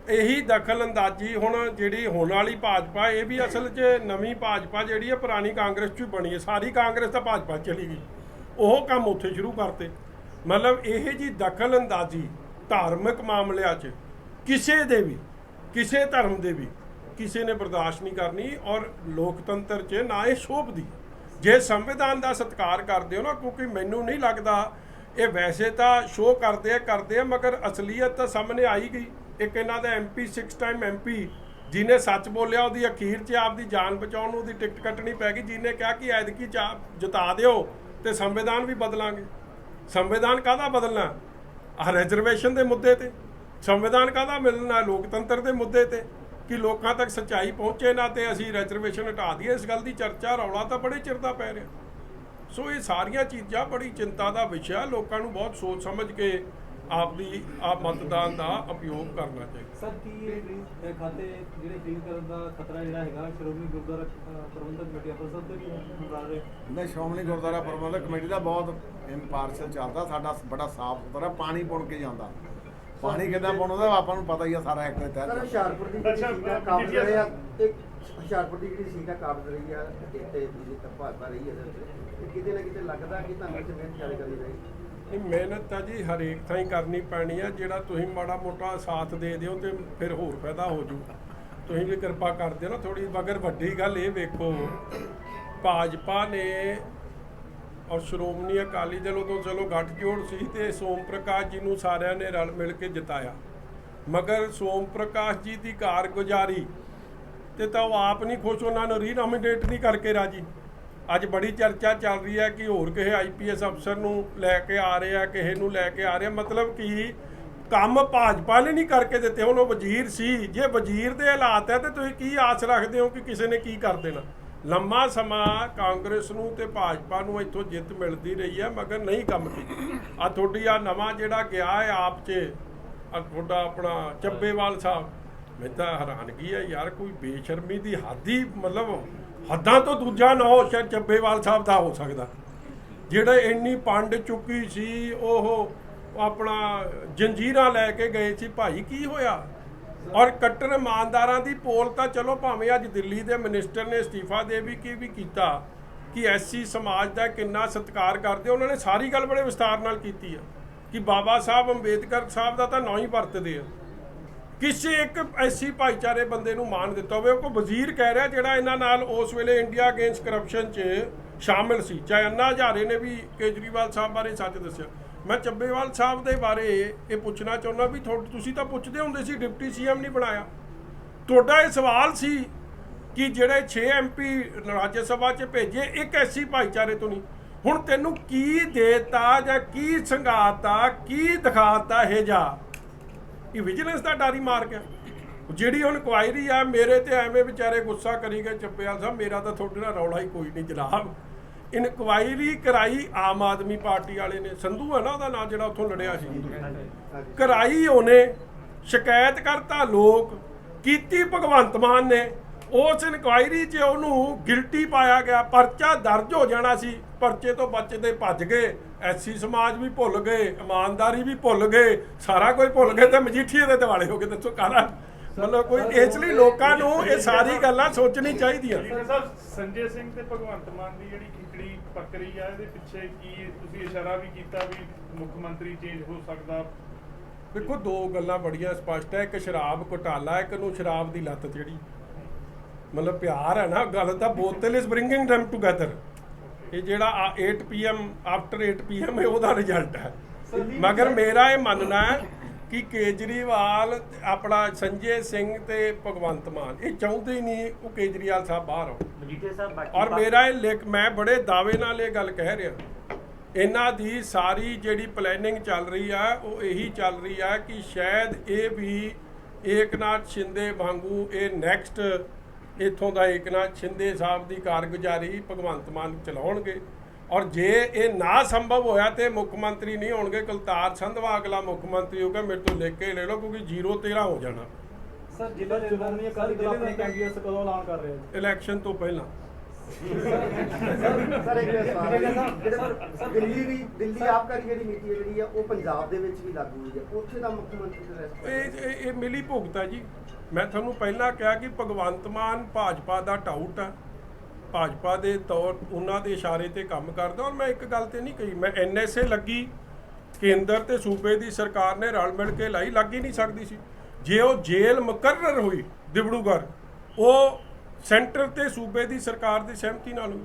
ਇਹੀ ਦਖਲ ਅੰਦਾਜ਼ੀ ਹੁਣ ਜਿਹੜੀ ਹੋਣ ਵਾਲੀ ਭਾਜਪਾ, ਇਹ ਵੀ ਅਸਲ 'ਚ ਨਵੀਂ ਭਾਜਪਾ ਜਿਹੜੀ ਹੈ ਪੁਰਾਣੀ ਕਾਂਗਰਸ 'ਚ ਬਣੀ ਹੈ ਸਾਰੀ ਕਾਂਗਰਸ ਤਾਂ ਭਾਜਪਾ ਚਲੀ ਗਈ। ਉਹ ਕੰਮ ਉੱਥੇ ਸ਼ੁਰੂ ਕਰਤੇ। ਮਤਲਬ ਇਹ ਜੀ ਦਖਲ ਅੰਦਾਜ਼ੀ ਧਾਰਮਿਕ ਮਾਮਲਿਆਂ 'ਚ, ਕਿਸੇ ਦੇ ਵੀ, ਕਿਸੇ ਧਰਮ ਦੇ ਵੀ ਕਿਸੇ ਨੇ ਬਰਦਾਸ਼ਤ ਨਹੀਂ ਕਰਨੀ ਔਰ ਲੋਕਤੰਤਰ 'ਚ ਨਾ ਇਹ ਸ਼ੋਭਦੀ ਜੇ ਸੰਵਿਧਾਨ ਦਾ ਸਤਿਕਾਰ ਕਰਦੇ ਹੋ ਨਾ, ਕਿਉਂਕਿ ਮੈਨੂੰ ਨਹੀਂ ਲੱਗਦਾ, ਇਹ ਵੈਸੇ ਤਾਂ ਸ਼ੋਅ ਕਰਦੇ ਆ ਕਰਦੇ ਆ, ਮਗਰ ਅਸਲੀਅਤ ਤਾਂ ਸਾਹਮਣੇ ਆਈ ਗਈ। ਇੱਕ ਇਹਨਾਂ ਦਾ ਐਮਪੀ 6 ਟਾਈਮ ਐਮਪੀ ਜਿਹਨੇ ਸੱਚ ਬੋਲਿਆ ਉਹਦੀ ਅਖੀਰ 'ਚ ਆਪਦੀ ਜਾਨ ਬਚਾਉਣ ਨੂੰ ਉਹਦੀ ਟਿਕਟ ਕੱਟਣੀ ਪੈ ਗਈ, ਜਿਹਨੇ ਕਿਹਾ ਕਿ ਐਤਕੀ ਚਾ ਜਿਤਾ ਦਿਓ ਤੇ ਸੰਵਿਧਾਨ ਵੀ ਬਦਲਾਂਗੇ। ਸੰਵਿਧਾਨ ਕਾਹਦਾ ਬਦਲਣਾ? ਆ ਰਿਜ਼ਰਵੇਸ਼ਨ ਦੇ ਮੁੱਦੇ ਤੇ। ਸੰਵਿਧਾਨ ਕਾਹਦਾ ਮਿਲਣਾ? ਲੋਕਤੰਤਰ ਦੇ ਮੁੱਦੇ ਤੇ। ਕਿ ਲੋਕਾਂ ਤੱਕ ਸੱਚਾਈ ਪਹੁੰਚੇ ਨਾ ਤੇ ਅਸੀਂ ਰਿਜ਼ਰਵੇਸ਼ਨ ਹਟਾ ਦਈਏ। ਇਸ ਗੱਲ ਦੀ ਚਰਚਾ, ਰੌਲਾ ਤਾਂ ਬੜੇ ਚਿਰ ਦਾ ਪੈ ਰਿਹਾ। ਸੋ ਇਹ ਸਾਰੀਆਂ ਚੀਜ਼ਾਂ ਬੜੀ ਚਿੰਤਾ ਦਾ ਵਿਸ਼ਾ। ਲੋਕਾਂ ਨੂੰ ਬਹੁਤ ਸੋਚ ਸਮਝ ਕੇ ਆਪਦੀ ਆਪ ਮਤਦਾਨ ਦਾ ਉਪਯੋਗ ਕਰਨਾ ਚਾਹੀਦਾ। ਸਰ ਕੀ ਇਹ ਖਾਤੇ ਜਿਹੜੇ ਫ੍ਰੀਜ਼ ਕਰਨ ਦਾ ਖਤਰਾ ਜਿਹੜਾ ਹੈਗਾ ਸ਼੍ਰੋਮਣੀ ਗੁਰਦੁਆਰਾ ਪ੍ਰਬੰਧਕ ਕਮੇਟੀ ਅੰਮ੍ਰਿਤਸਰ ਤੇ ਵੀ ਮੰਗਾ ਰਹੇ? ਨਹੀਂ ਸ਼੍ਰੋਮਣੀ ਗੁਰਦੁਆਰਾ ਪ੍ਰਬੰਧਕ ਕਮੇਟੀ ਦਾ ਬਹੁਤ ਇੰਪਾਰਸ਼ਲ ਚੱਲਦਾ ਸਾਡਾ ਬੜਾ ਸਾਫ਼ ਸੁਥਰਾ ਪਾਣੀ ਪੁਣ ਕੇ ਜਾਂਦਾ। ਪਾਣੀ ਕਿੱਦਾਂ ਪੁਣਦਾ ਆਪਾਂ ਨੂੰ ਪਤਾ ਹੀ ਆ ਸਾਰਾ ਐਕਟ ਦੇ ਸਰ ਤਹਿਤ ਹੁਸ਼ਿਆਰਪੁਰ ਦੀ ਜਿਹੜੀ ਸੀਟ ਆ ਕਾਬਜ਼ ਰਹੇ ਆ ਇੱਕ ਹੁਸ਼ਿਆਰਪੁਰ ਦੀ ਜਿਹੜੀ ਸੀਟ ਆ ਕਾਬਜ਼ ਰਹੀ ਆ ਤੇ ਤੇ ਜਿਹੜੀ ਭਾਜਪਾ ਰਹੀ ਤੇ ਕਿਤੇ ਨਾ ਕਿਤੇ ਲੱਗਦਾ ਕਿ ਤੁਹਾਨੂੰ ਇੱਥੇ ਮਿਹਨਤ ਜ਼ਿਆਦਾ ਕਰਨੀ ਰਹੀ ਇਹ ਮਿਹਨਤ ਤਾਂ ਜੀ ਹਰੇਕ ਥਾਂ ਹੀ ਕਰਨੀ ਪੈਣੀ ਆ, ਜਿਹੜਾ ਤੁਸੀਂ ਮਾੜਾ ਮੋਟਾ ਸਾਥ ਦੇ ਦਿਓ ਤੇ ਫਿਰ ਹੋਰ ਫਾਇਦਾ ਹੋ ਜੂ ਤੁਸੀਂ ਵੀ ਕਿਰਪਾ ਕਰ ਦਿਓ ਨਾ ਥੋੜੀ ਮਗਰ ਵੱਡੀ ਗੱਲ ਇਹ ਵੇਖੋ, ਭਾਜਪਾ ਨੇ ਔਰ ਸ਼੍ਰੋਮਣੀ ਅਕਾਲੀ ਦਲ ਉਦੋਂ ਚਲੋ ਗੱਠਜੋੜ ਸੀ ਤੇ ਸੋਮ ਪ੍ਰਕਾਸ਼ ਜੀ ਨੂੰ ਸਾਰਿਆਂ ਨੇ ਰਲ ਮਿਲ ਕੇ ਜਿਤਾਇਆ। ਮਗਰ ਸੋਮ ਪ੍ਰਕਾਸ਼ ਜੀ ਦੀ ਕਾਰਗੁਜ਼ਾਰੀ ਤੇ ਤਾਂ ਉਹ ਆਪ ਨਹੀਂ ਖੁਸ਼, ਉਹਨਾਂ ਨੂੰ ਰੀਨੋਮੀਨੇਟ ਨਹੀਂ ਕਰਕੇ ਰਾਜੀ। ਅੱਜ ਬੜੀ ਚਰਚਾ ਚੱਲ ਰਹੀ ਹੈ ਕਿ ਹੋਰ ਕਿਸੇ ਆਈਪੀਐਸ ਅਫਸਰ ਨੂੰ ਲੈ ਕੇ ਆ ਰਿਹਾ ਕਿਸੇ ਨੂੰ ਲੈ ਕੇ ਆ ਰਿਹਾ ਮਤਲਬ ਕਿ ਕੰਮ ਭਾਜਪਾ ਨੇ ਨਹੀਂ ਕਰਕੇ ਦਿੱਤੇ ਹੁਣ, ਉਹ ਵਜ਼ੀਰ ਸੀ। ਜੇ ਵਜ਼ੀਰ ਦੇ ਹਾਲਾਤ ਹੈ ਤੇ ਤੁਸੀਂ ਕੀ ਆਸ ਰੱਖਦੇ ਹੋ ਕਿ ਕਿਸੇ ਨੇ ਕੀ ਕਰ ਦੇਣਾ? ਲੰਮਾ ਸਮਾਂ ਕਾਂਗਰਸ ਨੂੰ ਤੇ ਭਾਜਪਾ ਨੂੰ ਇੱਥੋਂ ਜਿੱਤ ਮਿਲਦੀ ਰਹੀ ਹੈ, ਮਗਰ ਨਹੀਂ ਕੰਮ ਕੀਤਾ। ਆ ਤੁਹਾਡੀ ਆ ਨਵਾਂ ਜਿਹੜਾ ਗਿਆ ਹੈ, ਆਪ 'ਚ ਤੁਹਾਡਾ ਆਪਣਾ ਚੱਬੇਵਾਲ ਸਾਹਿਬ। ਮੈਂ ਤਾਂ ਹੈਰਾਨਗੀ ਹੈ ਯਾਰ, ਕੋਈ ਬੇਸ਼ਰਮੀ ਦੀ ਹੱਦ ਹੀ ਮਤਲਬ ਹੱਦਾਂ ਤੋਂ ਦੂਜਾ ਨਾ ਹੋ ਸ਼ਾਇਦ ਚੱਬੇਵਾਲ ਸਾਹਿਬ ਦਾ ਹੋ ਸਕਦਾ। ਜਿਹੜੇ ਇੰਨੀ ਪੰਡ ਚੁੱਕੀ ਸੀ, ਉਹ ਆਪਣਾ ਜੰਜੀਰਾਂ ਲੈ ਕੇ ਗਏ ਸੀ, ਭਾਈ ਕੀ ਹੋਇਆ? ਔਰ ਕੱਟਰ ਇਮਾਨਦਾਰਾਂ ਦੀ ਪੋਲ ਤਾਂ ਚਲੋ ਭਾਵੇਂ ਅੱਜ ਦਿੱਲੀ ਦੇ ਮਿਨਿਸਟਰ ਨੇ ਅਸਤੀਫਾ ਦੇ ਵੀ ਕੀ ਵੀ ਕੀਤਾ, ਕਿ ਐਸਸੀ ਸਮਾਜ ਦਾ ਕਿੰਨਾ ਸਤਿਕਾਰ ਕਰਦੇ, ਉਹਨਾਂ ਨੇ ਸਾਰੀ ਗੱਲ ਬੜੇ ਵਿਸਤਾਰ ਨਾਲ ਕੀਤੀ ਆ, ਕਿ ਬਾਬਾ ਸਾਹਿਬ ਅੰਬੇਦਕਰ ਸਾਹਿਬ ਦਾ ਤਾਂ ਨਾਂ ਹੀ ਵਰਤਦੇ ਆ। ਕਿਸੇ ਇੱਕ ਐਸੀ ਭਾਈਚਾਰੇ ਬੰਦੇ ਨੂੰ ਮਾਨ ਦਿੱਤਾ ਹੋਵੇ, ਉਹ ਕੋ ਵਜ਼ੀਰ ਕਹਿ ਰਿਹਾ ਜਿਹੜਾ ਇਹਨਾਂ ਨਾਲ ਉਸ ਵੇਲੇ ਇੰਡੀਆ ਅਗੇਂਸਟ ਕਰਪਸ਼ਨ 'ਚ ਸ਼ਾਮਿਲ ਸੀ। ਚਾਹੇ ਅੰਨਾ ਹਜ਼ਾਰੇ ਨੇ ਵੀ ਕੇਜਰੀਵਾਲ ਸਾਹਿਬ ਬਾਰੇ ਸੱਚ ਦੱਸਿਆ। ਮੈਂ ਚੱਬੇਵਾਲ ਸਾਹਿਬ ਦੇ ਬਾਰੇ ਇਹ ਪੁੱਛਣਾ ਚਾਹੁੰਦਾ ਵੀ ਤੁਹਾਡੇ ਤੁਸੀਂ ਤਾਂ ਪੁੱਛਦੇ ਹੁੰਦੇ ਸੀ, ਡਿਪਟੀ ਸੀਐਮ ਨਹੀਂ ਬਣਾਇਆ। ਤੁਹਾਡਾ ਇਹ ਸਵਾਲ ਸੀ ਕਿ ਜਿਹੜੇ 6 ਐਮਪੀ ਰਾਜ ਸਭਾ 'ਚ ਭੇਜੇ, ਇੱਕ ਐਸੀ ਭਾਈਚਾਰੇ ਤੋਂ ਨਹੀਂ। ਹੁਣ ਤੈਨੂੰ ਕੀ ਦੇਤਾ ਜਾਂ ਕੀ ਸੰਗਾਤਾ ਕੀ ਦਿਖਾਤਾ ਇਹ ਜਾ? ਇਹ ਵਿਜੀਲੈਂਸ ਦਾ ਡਾਰੀ ਮਾਰ ਗਿਆ। ਜਿਹੜੀ ਹੁਣ ਕੁਆਇਰੀ ਆ, ਮੇਰੇ ਤੇ ਐਵੇਂ ਵਿਚਾਰੇ ਗੁੱਸਾ ਕਰੀ ਗਏ ਚੱਪਿਆਲ ਸਾਹਿਬ ਮੇਰਾ ਤਾਂ ਤੁਹਾਡੇ ਨਾਲ ਰੌਲਾ ਹੀ ਕੋਈ ਨਹੀਂ ਜਨਾਬ। ਇਨਕੁਆਇਰੀ ਕਰਾਈ ਆਮ ਆਦਮੀ ਪਾਰਟੀ ਵਾਲੇ ਨੇ। ਸੰਧੂ ਹੈ ਨਾ ਉਹਦਾ ਨਾਂ ਜਿਹੜਾ ਉੱਥੋਂ ਲੜਿਆ ਸੀ। ਕਰਾਈ ਉਹਨੇ, ਸ਼ਿਕਾਇਤ ਕਰਤਾ ਲੋਕ, ਕੀਤੀ ਭਗਵੰਤ ਮਾਨ ਨੇ। ਉਸ ਇਨਕੁਆਇਰੀ 'ਚ ਉਹਨੂੰ ਗਿਲਟੀ ਪਾਇਆ ਗਿਆ, ਪਰਚਾ ਦਰਜ ਹੋ ਜਾਣਾ ਸੀ, ਪਰਚੇ ਤੋਂ ਬਚਦੇ ਭੱਜ ਗਏ। ਐਸੀ ਸਮਾਜ ਵੀ ਭੁੱਲ ਗਏ ਇਮਾਨਦਾਰੀ ਵੀ ਭੁੱਲ ਗਏ ਸਾਰਾ ਕੁਝ ਭੁੱਲ ਗਏ ਤੇ ਮਜੀਠੀਏ ਦੇ ਦਿਵਾਲੇ ਹੋ ਗਏ ਦੱਸੋ ਕਾਰਾ ਮਤਲਬ ਕੋਈ ਇਸ ਲਈ ਲੋਕਾਂ ਨੂੰ ਇਹ ਸਾਰੀ ਗੱਲਾਂ ਸੋਚਣੀ ਚਾਹੀਦੀਆਂ। ਸਾਹਿਬ ਸੰਜੇ ਸਿੰਘ ਤੇ ਭਗਵੰਤ ਮਾਨ ਦੀ ਜਿਹੜੀ ਖਿਚੜੀ ਪੱਕ ਰਹੀ ਆ ਇਹਦੇ ਪਿੱਛੇ ਕੀ ਤੁਸੀਂ ਇਸ਼ਾਰਾ ਵੀ ਕੀਤਾ ਵੀ ਮੁੱਖ ਮੰਤਰੀ ਚੇਂਜ ਹੋ ਸਕਦਾ? ਦੇਖੋ ਦੋ ਗੱਲਾਂ ਬੜੀਆਂ ਸਪਸ਼ਟ ਹੈ ਇੱਕ ਸ਼ਰਾਬ ਘੁਟਾਲਾ ਇੱਕ ਨੂੰ ਸ਼ਰਾਬ ਦੀ ਲੱਤ ਜਿਹੜੀ। ਮਤਲਬ ਪਿਆਰ ਹੈ ਨਾ ਗੱਲ ਤਾਂ ਬੋਤਲ ਇਜ਼ ਬ੍ਰਿੰਗਿੰਗ them ਟੁਗੇਦਰ ਇਹ ਜਿਹੜਾ 8 pm ਆਫਟਰ 8 pm ਹੈ ਉਹਦਾ ਰਿਜ਼ਲਟ ਹੈ। ਮਗਰ ਮੇਰਾ ਇਹ ਮੰਨਣਾ ਹੈ ਕਿ ਕੇਜਰੀਵਾਲ ਆਪਣਾ ਸੰਜੇ ਸਿੰਘ ਤੇ ਭਗਵੰਤ ਮਾਨ ਇਹ ਚਾਹੁੰਦੇ ਹੀ ਨਹੀਂ ਉਹ ਕੇਜਰੀਵਾਲ ਸਾਹਿਬ ਬਾਹਰ ਆਉਣ। ਮਜੀਠੇ ਸਾਹਿਬ ਬਾਕੀ ਔਰ ਮੇਰਾ ਇਹ ਲਿਖ ਮੈਂ ਬੜੇ ਦਾਅਵੇ ਨਾਲ ਇਹ ਗੱਲ ਕਹਿ ਰਿਹਾ। ਇਹਨਾਂ ਦੀ ਸਾਰੀ ਜਿਹੜੀ ਪਲੈਨਿੰਗ ਚੱਲ ਰਹੀ ਆ ਉਹ ਇਹੀ ਚੱਲ ਰਹੀ ਆ ਕਿ ਸ਼ਾਇਦ ਇਹ ਵੀ ਏਕਨਾਥ ਸ਼ਿੰਦੇ ਵਾਂਗੂ ਇਹ ਨੈਕਸਟ ਇਥੋਂ ਦਾ ਏਕਨਾਥ ਸ਼ਿੰਦੇ ਸਾਹਿਬ ਦੀ ਕਾਰਗੁਜ਼ਾਰੀ ਭਗਵੰਤ ਮਾਨ ਚਲਾਉਣਗੇ। ਔਰ ਜੇ ਇਹ ਨਾ ਸੰਭਵ ਹੋਇਆ ਤੇ ਮੁੱਖ ਮੰਤਰੀ ਨਹੀਂ ਹੋਣਗੇ ਕੁਲਤਾਰ ਸੰਧਵਾ ਅਗਲਾ ਮੁੱਖ ਮੰਤਰੀ ਹੋਗਾ ਮੇਰੇ ਤੋਂ ਲਿਖ ਕੇ ਲੈ ਲਓ ਕਿਉਂਕਿ 0-13 ਹੋ ਜਾਣਾ। ਸਰ ਜ਼ਿਲ੍ਹਾ ਅਕਾਲੀ ਦਲ ਆਪਣੇ ਕੈਂਡੀਡੇਟਸ ਕਦੋਂ ਐਲਾਨ ਕਰ ਰਹੇ ਹੋ? ਇਲੈਕਸ਼ਨ ਤੋਂ ਪਹਿਲਾਂ। ਸਰ ਇੱਕ ਸਵਾਲ ਦਿੱਲੀ ਦੀ ਦਿੱਲੀ ਆਬਕਾਰੀ ਜਿਹੜੀ ਨੀਤੀ ਹੈ ਜਿਹੜੀ ਆ ਉਹ ਪੰਜਾਬ ਦੇ ਵਿੱਚ ਵੀ ਲਾਗੂ ਹੋਈ ਹੈ। ਉੱਥੇ ਦਾ ਮੁੱਖ ਮੰਤਰੀ ਦਾ ਇਹ ਇਹ- ਇਹ ਮਿਲੀ ਭੁਗਤਾ ਜੀ। ਮੈਂ ਤੁਹਾਨੂੰ ਪਹਿਲਾਂ ਕਿਹਾ ਕਿ ਭਗਵੰਤ ਮਾਨ ਭਾਜਪਾ ਦਾ ਟਾਊਟ ਆ। ਭਾਜਪਾ ਦੇ ਤੌਰ, ਉਹਨਾਂ ਦੇ ਇਸ਼ਾਰੇ ਤੇ ਕੰਮ ਕਰਦਾ ਔਰ ਮੈਂ ਇੱਕ ਗੱਲ ਤੇ ਨਹੀਂ ਕਹੀ, ਮੈਂ ਐਨਐਸਏ ਲੱਗੀ। ਕੇਂਦਰ ਤੇ ਸੂਬੇ ਦੀ ਸਰਕਾਰ ਨੇ ਰਲ ਮਿਲ ਕੇ ਲਾਈ ਲੱਗ ਹੀ ਨਹੀਂ ਸਕਦੀ ਸੀ। ਜੇ ਉਹ ਜੇਲ੍ਹ ਮੁਕਰਰ ਹੋਈ, ਦਿਬੜੂਗੜ੍ਹ, ਉਹ ਸੈਂਟਰ ਤੇ ਸੂਬੇ ਦੀ ਸਰਕਾਰ ਦੀ ਸਹਿਮਤੀ ਨਾਲ ਹੋਈ।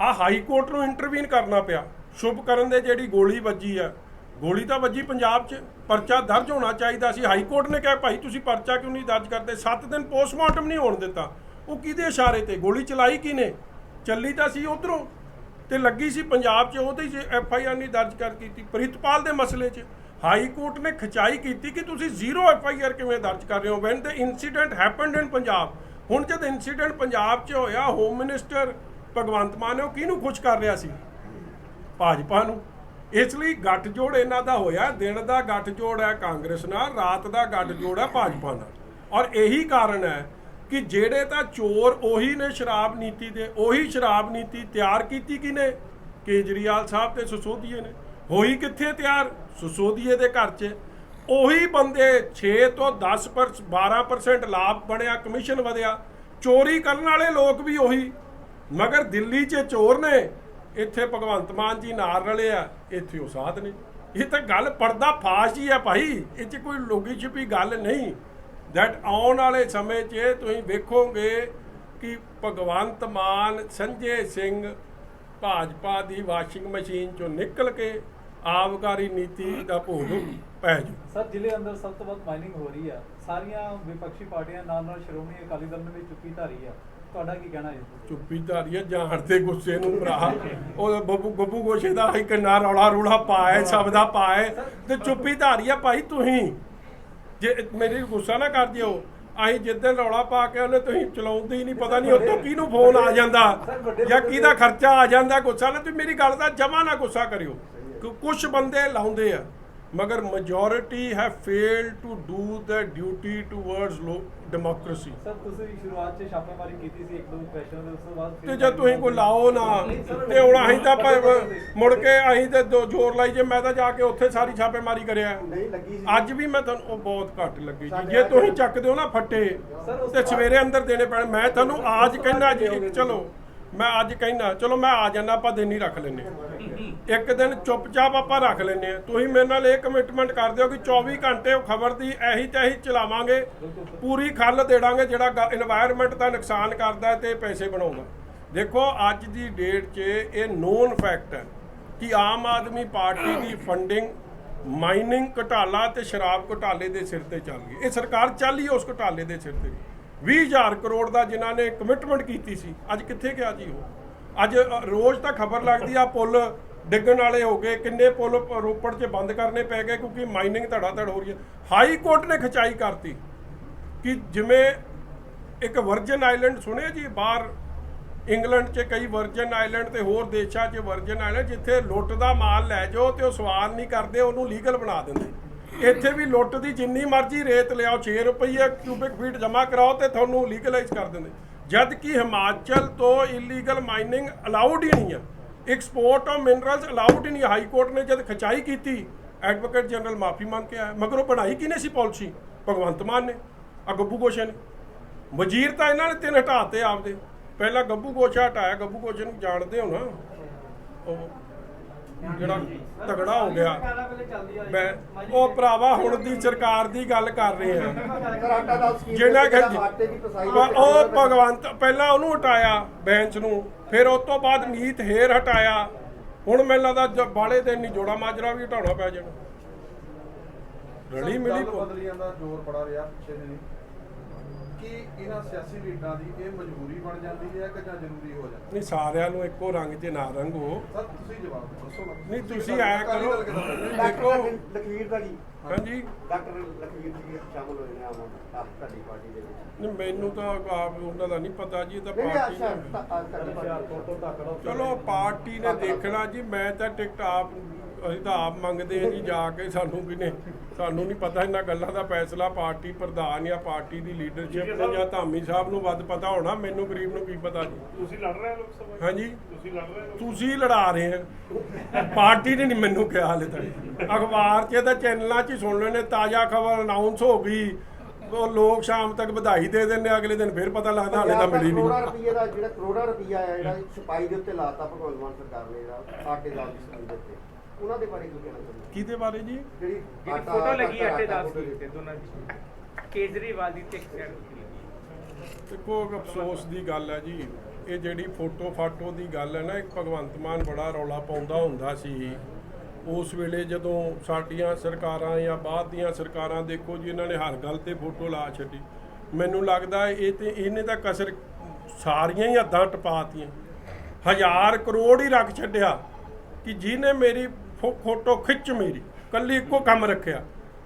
ਆ ਹਾਈ ਕੋਰਟ ਨੂੰ ਇੰਟਰਵੀਨ ਕਰਨਾ ਪਿਆ। ਸ਼ੁਭ ਕਰਨ ਦੇ ਜਿਹੜੀ ਗੋਲੀ ਵੱਜੀ ਆ ਗੋਲੀ ਤਾਂ ਵੱਜੀ ਪੰਜਾਬ 'ਚ, ਪਰਚਾ ਦਰਜ ਹੋਣਾ ਚਾਹੀਦਾ ਸੀ। ਹਾਈ ਕੋਰਟ ਨੇ ਕਿਹਾ, ਭਾਈ, ਤੁਸੀਂ ਪਰਚਾ ਕਿਉਂ ਨਹੀਂ ਦਰਜ ਕਰਦੇ? 7 ਦਿਨ ਪੋਸਟਮਾਰਟਮ ਨਹੀਂ ਹੋਣ ਦਿੱਤਾ। ਉਹ ਕਿਹਦੇ ਇਸ਼ਾਰੇ ਤੇ? ਗੋਲੀ ਚਲਾਈ ਕਿਨੇ ਚੱਲੀ ਤਾਂ ਸੀ ਉਧਰੋਂ ਤੇ ਲੱਗੀ ਸੀ ਪੰਜਾਬ 'ਚ, ਉਹਦੇ 'ਚ ਐਫ ਆਈ ਆਰ ਨਹੀਂ ਦਰਜ ਕਰ ਕੀਤੀ। ਪ੍ਰਿਤਪਾਲ ਦੇ ਮਸਲੇ 'ਚ ਹਾਈ ਕੋਰਟ ਨੇ ਖਚਾਈ ਕੀਤੀ ਕਿ ਤੁਸੀਂ ਜ਼ੀਰੋ ਐਫ ਆਈ ਆਰ ਕਿਵੇਂ ਦਰਜ ਕਰ ਰਹੇ ਹੋ? When the incident happened in Punjab ਹੁਣ ਜਦ ਇਨਸੀਡੈਂਟ ਪੰਜਾਬ 'ਚ ਹੋਇਆ ਹੋਮ ਮਿਨਿਸਟਰ ਭਗਵੰਤ ਮਾਨ ਨੇ ਉਹ ਕਿਹਨੂੰ ਖੁਸ਼ ਕਰ ਰਿਹਾ ਸੀ? ਭਾਜਪਾ ਨੂੰ। ਇਸ ਲਈ ਗੱਠਜੋੜ ਇਹਨਾਂ ਦਾ ਹੋਇਆ, ਦਿਨ ਦਾ ਗੱਠਜੋੜ ਹੈ ਕਾਂਗਰਸ ਨਾਲ, ਰਾਤ ਦਾ ਗੱਠਜੋੜ ਹੈ ਭਾਜਪਾ ਨਾਲ। ਔਰ ਇਹੀ ਕਾਰਨ ਹੈ ਕਿ ਜਿਹੜੇ ਤਾਂ ਚੋਰ ਉਹੀ ਨੇ ਸ਼ਰਾਬ ਨੀਤੀ ਦੇ, ਉਹੀ ਸ਼ਰਾਬ ਨੀਤੀ ਤਿਆਰ ਕੀਤੀ ਕਿਨੇ ਕੇਜਰੀਵਾਲ ਸਾਹਿਬ ਤੇ ਸਸੋਦੀਏ ਨੇ। ਹੋਈ ਕਿੱਥੇ ਤਿਆਰ? ਸਸੋਦੀਏ ਦੇ ਘਰ 'ਚ। ਉਹੀ ਬੰਦੇ 6 ਤੋਂ 10 ਪਰ 12% ਲਾਭ ਬਣਿਆ ਕਮਿਸ਼ਨ ਵਧਿਆ। ਚੋਰੀ ਕਰਨ ਵਾਲੇ ਲੋਕ ਵੀ ਉਹੀ। ਮਗਰ ਦਿੱਲੀ 'ਚ ਚੋਰ ਨੇ। ਇੱਥੇ ਭਗਵੰਤ ਮਾਨ ਜੀ ਨਾਲ ਰਲੇ ਆ, ਇੱਥੇ ਉਹ ਸਾਧ ਨੇ। ਇਹ ਤਾਂ ਗੱਲ ਪਰਦਾ ਫਾਸ਼ ਹੀ ਆ ਭਾਈ, ਇਹ 'ਚ ਕੋਈ ਲੋਗੀ ਛਿਪੀ ਗੱਲ ਨਹੀਂ। ਦੈਟ ਆਉਣ ਵਾਲੇ ਸਮੇਂ 'ਚ ਤੁਸੀਂ ਵੇਖੋਗੇ ਕਿ ਭਗਵੰਤ ਮਾਨ, ਸੰਜੇ ਸਿੰਘ ਭਾਜਪਾ ਦੀ ਵਾਸ਼ਿੰਗ ਮਸ਼ੀਨ 'ਚੋਂ ਨਿਕਲ ਕੇ ਆਬਕਾਰੀ ਨੀਤੀ ਦਾ ਭੋਗ ਪੈ ਜੂ ਸਰ, ਜ਼ਿਲ੍ਹੇ ਅੰਦਰ ਸਭ ਤੋਂ ਵੱਧ ਮਾਈਨਿੰਗ ਹੋ ਰਹੀ ਆ। ਸਾਰੀਆਂ ਵਿਪਕਸ਼ੀ ਪਾਰਟੀਆਂ ਨਾਲ ਨਾਲ ਸ਼੍ਰੋਮਣੀ ਅਕਾਲੀ ਦਲ ਨੇ ਵੀ ਚੁੱਕੀ ਧਾਰੀ ਆ। ਤੁਹਾਡਾ ਕੀ ਕਹਿਣਾ ਹੈ? ਚੁੱਪੀ ਧਾਰੀਆ ਜਾਣ ਤੇ ਗੁੱਸੇ ਨੂੰ ਭਰਾ। ਉਹ ਬੱਬੂ ਗੱਬੂ ਗੋਸ਼ੇ ਦਾ ਹੀ ਕਿੰਨਾ ਰੌਲਾ ਰੂਲਾ ਪਾਏ ਸਭ ਦਾ ਪਾਏ। ਤੇ ਚੁੱਪੀ ਧਾਰੀਆ ਭਾਈ ਤੁਸੀਂ ਜੇ ਮੇਰੀ ਗੁੱਸਾ ਨਾ ਕਰ ਦਿਓ। ਅਸੀਂ ਜਿੱਦਣ ਰੌਲਾ ਪਾ ਕੇ ਉਹਨੇ ਤੁਸੀਂ ਚਲਾਉਂਦੇ ਹੀ ਨਹੀਂ ਪਤਾ ਨਹੀਂ ਉੱਤੋਂ ਕਿਹਨੂੰ ਫੋਨ ਆ ਜਾਂਦਾ ਜਾਂ ਕਿਹਦਾ ਖਰਚਾ ਆ ਜਾਂਦਾ ਗੁੱਸਾ ਨਾ ਤੁਸੀਂ ਮੇਰੀ ਗੱਲ ਦਾ ਜਮਾ ਨਾ ਗੁੱਸਾ ਕਰਿਓ। ਕੁਝ ਬੰਦੇ ਲਾਉਂਦੇ ਆ ਮਗਰ majority have failed to do the duty towards democracy sir ਤੁਸੀਂ ਸ਼ੁਰੂਆਤ 'ਚ ਛਾਪੇਮਾਰੀ ਕੀਤੀ ਸੀ ਇੱਕ ਦੋ ਕੁਐਸਚਨ ਦੇ ਉਸ ਤੋਂ ਬਾਅਦ ਤੇ ਜੇ ਤੁਸੀਂ ਕੋਈ ਲਾਓ ਨਾ ਤੇ ਹੁਣ ਅਸੀਂ ਤਾਂ ਭਾਵੇਂ ਮੁੜ ਕੇ ਅਸੀਂ ਤੇ ਦੋ ਜ਼ੋਰ ਲਾਈ ਜੇ ਮੈਂ ਤਾਂ ਜਾ ਕੇ ਉੱਥੇ ਸਾਰੀ ਛਾਪੇਮਾਰੀ ਕਰਿਆ। ਨਹੀਂ ਲੱਗੀ ਸੀ। ਅੱਜ ਵੀ ਮੈਂ ਤੁਹਾਨੂੰ ਉਹ ਬਹੁਤ ਘੱਟ ਲੱਗੀ ਜੀ। ਜੇ ਤੁਸੀਂ ਚੱਕਦੇ ਹੋ ਨਾ ਫੱਟੇ ਤੇ ਸਵੇਰੇ ਅੰਦਰ ਦੇਣੇ ਪੈਣੇ। ਮੈਂ ਤੁਹਾਨੂੰ ਆਜ ਕਹਿਣਾ ਜੀ ਇੱਕ ਚਲੋ। ਮੈਂ ਅੱਜ ਕਹਿੰਦਾ, ਚਲੋ ਮੈਂ ਆ ਜਾਣਾ ਆਪਾਂ ਦਿਨ ਹੀ ਰੱਖ ਲੈਨੇ ਇੱਕ ਦਿਨ ਚੁੱਪਚਾਪ ਆਪਾਂ ਰੱਖ ਲੈਨੇ ਆ ਤੁਸੀਂ ਮੇਰੇ ਨਾਲ ਇਹ ਕਮਿਟਮੈਂਟ ਕਰ ਦਿਓ ਕਿ 24 ਘੰਟੇ ਖਬਰ ਦੀ ਇਹੀ ਤੇ ਇਹੀ ਚਲਾਵਾਂਗੇ, ਪੂਰੀ ਖੱਲ ਦੇ ਡਾਂਗੇ ਜਿਹੜਾ এনवायरमेंट ਦਾ ਨੁਕਸਾਨ ਕਰਦਾ ਹੈ ਤੇ ਪੈਸੇ ਬਣਾਉਂਦਾ। ਦੇਖੋ, ਅੱਜ ਦੀ ਡੇਟ 'ਚ ਇਹ ਨੋਨ ਫੈਕਟ ਹੈ ਕਿ ਆਮ ਆਦਮੀ ਪਾਰਟੀ ਦੀ ਫੰਡਿੰਗ ਮਾਈਨਿੰਗ ਘਟਾਲਾ ਤੇ ਸ਼ਰਾਬ ਘਟਾਲੇ ਦੇ ਸਿਰ ਤੇ ਚੱਲ ਗਈ। ਇਹ ਸਰਕਾਰ ਚੱਲ ਹੀ ਉਸ ਘਟਾਲੇ ਦੇ ਸਿਰ ਤੇ 20000 ਕਰੋੜ ਦਾ ਜਿਨ੍ਹਾਂ ਨੇ ਕਮਿਟਮੈਂਟ ਕੀਤੀ ਸੀ, ਅੱਜ ਕਿੱਥੇ ਗਿਆ ਜੀ ਉਹ? ਅੱਜ ਰੋਜ਼ ਤਾਂ ਖਬਰ ਲੱਗਦੀ ਆ ਪੁੱਲ ਡਿੱਗਣ ਵਾਲੇ ਹੋ ਗਏ, ਕਿੰਨੇ ਪੁੱਲ ਰੋਪੜ 'ਚ ਬੰਦ ਕਰਨੇ ਪੈ ਗਏ ਕਿਉਂਕਿ ਮਾਈਨਿੰਗ ਧੜਾ ਧੜ ਹੋ ਰਹੀ ਹੈ। ਹਾਈ ਕੋਰਟ ਨੇ ਖਚਾਈ ਕਰਤੀ ਕਿ ਜਿਵੇਂ ਇੱਕ ਵਰਜਨ ਆਈਲੈਂਡ ਸੁਣਿਆ ਜੀ ਬਾਹਰ ਇੰਗਲੈਂਡ 'ਚ ਕਈ ਵਰਜਨ ਆਈਲੈਂਡ ਤੇ ਹੋਰ ਦੇਸ਼ਾਂ 'ਚ ਵਰਜਨ ਆਈਲੈਂਡ ਜਿੱਥੇ ਲੁੱਟ ਦਾ ਮਾਲ ਲੈ ਜਾਓ ਤੇ ਉਹ ਸਵਾਲ ਨਹੀਂ ਕਰਦੇ, ਉਹਨੂੰ ਲੀਗਲ ਬਣਾ ਦਿੰਦੇ। ਇੱਥੇ ਵੀ ਲੁੱਟ ਦੀ ਜਿੰਨੀ ਮਰਜ਼ੀ ਰੇਤ ਲਿਆਓ 6 ਰੁਪਏ ਕਿਊਬਿਕ ਫੀਟ ਜਮ੍ਹਾਂ ਕਰਾਓ ਤੇ ਤੁਹਾਨੂੰ ਲੀਗਲਾਈਜ਼ ਕਰ ਦਿੰਦੇ। ਜਦ ਕਿ ਹਿਮਾਚਲ ਤੋਂ ਇਲੀਗਲ ਮਾਈਨਿੰਗ ਅਲਾਉਡ ਹੀ ਨਹੀਂ ਹੈ ਐਕਸਪੋਰਟ ਆਫ ਮਿਨਰਲਸ ਅਲਾਉਡ ਹੀ ਨਹੀਂ ਹਾਈ ਕੋਰਟ ਨੇ ਜਦ ਖਚਾਈ ਕੀਤੀ ਐਡਵੋਕੇਟ ਜਨਰਲ ਮਾਫੀ ਮੰਗ ਕੇ ਆਇਆ। ਮਗਰ ਉਹ ਬਣਾਈ ਕਿਨੇ ਸੀ ਪਾਲਿਸੀ ਭਗਵੰਤ ਮਾਨ ਨੇ ਆ ਗੱਬੂ ਗੋਸ਼ੇ ਨੇ। ਵਜ਼ੀਰ ਤਾਂ ਇਹਨਾਂ ਨੇ ਤਿੰਨ ਹਟਾਤੇ ਆਪਦੇ। ਪਹਿਲਾਂ ਗੱਬੂ ਗੋਸ਼ਾ ਹਟਾਇਆ, ਗੱਬੂ ਗੋਸ਼ੇ ਨੂੰ ਜਾਣਦੇ ਹੋ ਨਾ? ਉਹ ਜਿਹੜਾ ਤਗੜਾ ਹੋ ਗਿਆ। ਮੈਂ ਉਹ ਭਰਾਵਾ ਹੁਣ ਦੀ ਸਰਕਾਰ ਦੀ ਗੱਲ ਕਰ ਰਹੇ ਆ। ਜਿਹੜਾ ਕਿ ਉਹ ਭਗਵੰਤ ਪਹਿਲਾਂ ਉਹਨੂੰ ਹਟਾਇਆ ਬੈਂਚ ਨੂੰ, ਫਿਰ ਉਸ ਤੋਂ ਬਾਅਦ ਮੀਤ ਹੇਰ ਹਟਾਇਆ। ਹੁਣ ਮੈਨੂੰ ਲੱਗਦਾ ਬਾਲੇ ਦਿਨ ਨਹੀਂ ਜੋੜਾ ਮਾਜਰਾ ਵੀ ਹਟਾਉਣਾ ਪੈ ਜਾਣਾ। ਰਲੀ ਮਿਲੀ ਦਲ ਪੋ- ਜ਼ੋਰ ਬੜਾ ਰਿਹਾ ਪਿੱਛੇ ਜਿਹੇ ਕਿ ਇਹਨਾਂ ਸਿਆਸੀ ਲੀਡਰਾਂ ਦੀ ਇਹ ਮਜਬੂਰੀ ਬਣ ਜਾਂਦੀ ਹੈ ਕਿ ਜਾਂ ਜ਼ਰੂਰੀ ਹੋ ਜਾਂਦੀ ਨਹੀਂ ਸਾਰਿਆਂ ਨੂੰ ਇੱਕੋ ਰੰਗ 'ਚ ਨਾ ਰੰਗੋ। ਸਰ ਤੁਸੀਂ ਜਵਾਬ ਦਿਓ, ਦੱਸੋ ਨਾ। ਨਹੀਂ ਤੁਸੀਂ ਆਇਆ ਕਰੋ? ਦੇਖੋ। ਲਖਵੀਰ ਦਾ ਜੀ। ਹਾਂਜੀ। ਡਾਕਟਰ ਲਖਵੀਰ ਜੀ ਸ਼ਾਮਲ ਹੋਏ ਨੇ ਆਮ ਆਪ ਤੁਹਾਡੀ ਪਾਰਟੀ ਦੇ ਵਿੱਚ। ਨਹੀਂ ਮੈਨੂੰ ਤਾਂ ਆਪ ਉਹਨਾਂ ਦਾ ਨਹੀਂ ਪਤਾ ਜੀ ਇਹ ਤਾਂ ਨਹੀਂ ਪਾਰਟੀ ਨੇ ਚਲੋ ਪਾਰਟੀ ਨੇ ਦੇਖਣਾ ਜੀ ਮੈਂ ਤਾਂ ਟਿਕਟ ਆਪ ਅਸੀਂ ਤਾਂ ਆਪ ਮੰਗਦੇ ਹਾਂ ਜੀ ਜਾ ਕੇ ਸਾਨੂੰ ਕਿਨੇ ਸਾਨੂੰ ਨਹੀਂ ਪਤਾ ਇਹਨਾਂ ਗੱਲਾਂ ਦਾ ਫੈਸਲਾ ਪਾਰਟੀ ਪ੍ਰਧਾਨ ਜਾਂ ਪਾਰਟੀ ਦੀ ਲੀਡਰਸ਼ਿਪ ਨੇ ਜਾਂ ਧਾਮੀ ਸਾਹਿਬ ਨੂੰ ਵੱਧ ਪਤਾ ਹੋਣਾ ਮੈਨੂੰ ਗਰੀਬ ਨੂੰ ਕੀ ਪਤਾ ਜੀ। ਤੁਸੀਂ ਲੜ ਰਹੇ ਹੋ ਲੋਕ ਸਭਾ? ਹਾਂਜੀ। ਤੁਸੀਂ ਲੜ ਰਹੇ ਹੋ ਤੁਸੀਂ ਲੜਾ ਰਹੇ ਆ ਪਾਰਟੀ ਨੇ ਨਹੀਂ ਮੈਨੂੰ ਕਿਹਾ ਹਾਲੇ ਤੱਕ। ਅਖਬਾਰ 'ਚ ਤਾਂ ਚੈਨਲਾਂ 'ਚ ਹੀ ਸੁਣ ਲੈਣੇ ਤਾਜ਼ਾ ਖਬਰ ਅਨਾਉਂਸ ਹੋ ਗਈ। ਉਹ ਲੋਕ ਸ਼ਾਮ ਤੱਕ ਵਧਾਈ ਦੇ ਦਿੰਦੇ ਆ, ਅਗਲੇ ਦਿਨ ਫਿਰ ਪਤਾ ਲੱਗਦਾ ਹਾਲੇ ਤਾਂ ਮਿਲੀ ਕਰੋੜਾਂ ਨਹੀਂ ਰੁਪਏ ਦਾ ਜਿਹੜਾ ਕਰੋੜਾਂ ਰੁਪਈਆ ਹੈ ਜਿਹੜਾ ਛਪਾਈ ਦੇ ਉੱਤੇ ਲਾਤਾ ਭਗਵੰਤ ਮਾਨ ਸਰਕਾਰ ਨੇ ਜਿਹੜਾ ਆਟੇ ਦਾਲ ਦੀ ਸਕੀਮ ਦੇ ਉੱਤੇ। ਉਹਨਾਂ ਦੇ ਬਾਰੇ ਕੀ ਕਹਿਣਾ ਚਾਹੁੰਦੇ? ਕਿਹਦੇ ਬਾਰੇ ਜੀ? ਜਿਹੜੀ ਫੋਟੋ ਲੱਗੀ ਦਾਲ ਆਟਾ ਸਕੀਮ ਤੇ ਦੋਨਾਂ ਦੀ। ਕੇਜਰੀਵਾਲ ਦੀ ਤੇ ਉੱਤੇ ਲੱਗੀ। ਦੇਖੋ ਇੱਕ ਅਫਸੋਸ ਦੀ ਗੱਲ ਹੈ ਜੀ। ਇਹ ਜਿਹੜੀ ਫੋਟੋ ਫਾਟੋ ਦੀ ਗੱਲ ਹੈ ਨਾ ਇੱਕ ਭਗਵੰਤ ਮਾਨ ਬੜਾ ਰੌਲਾ ਪਾਉਂਦਾ ਹੁੰਦਾ ਸੀ। ਉਸ ਵੇਲੇ ਜਦੋਂ ਸਾਡੀਆਂ ਸਰਕਾਰਾਂ ਜਾਂ ਬਾਅਦ ਦੀਆਂ ਸਰਕਾਰਾਂ ਦੇਖੋ ਜੀ ਇਹਨਾਂ ਨੇ ਹਰ ਗੱਲ ਤੇ ਫੋਟੋ ਲਾ ਛੱਡੀ। ਮੈਨੂੰ ਲੱਗਦਾ ਇਹ ਤੇ ਇਹਨੇ ਤਾਂ ਕਸਰ ਸਾਰੀਆਂ ਹੀ ਹੱਦਾਂ ਟਪਾਤੀਆਂ ਹਜ਼ਾਰ ਕਰੋੜ ਹੀ ਰੱਖ ਛੱਡਿਆ ਕਿ ਜਿਹਨੇ ਮੇਰੀ ਫੋਟੋ ਖਿੱਚ ਮੇਰੀ। ਕੱਲੀ ਇੱਕੋ ਕੰਮ ਰੱਖਿਆ।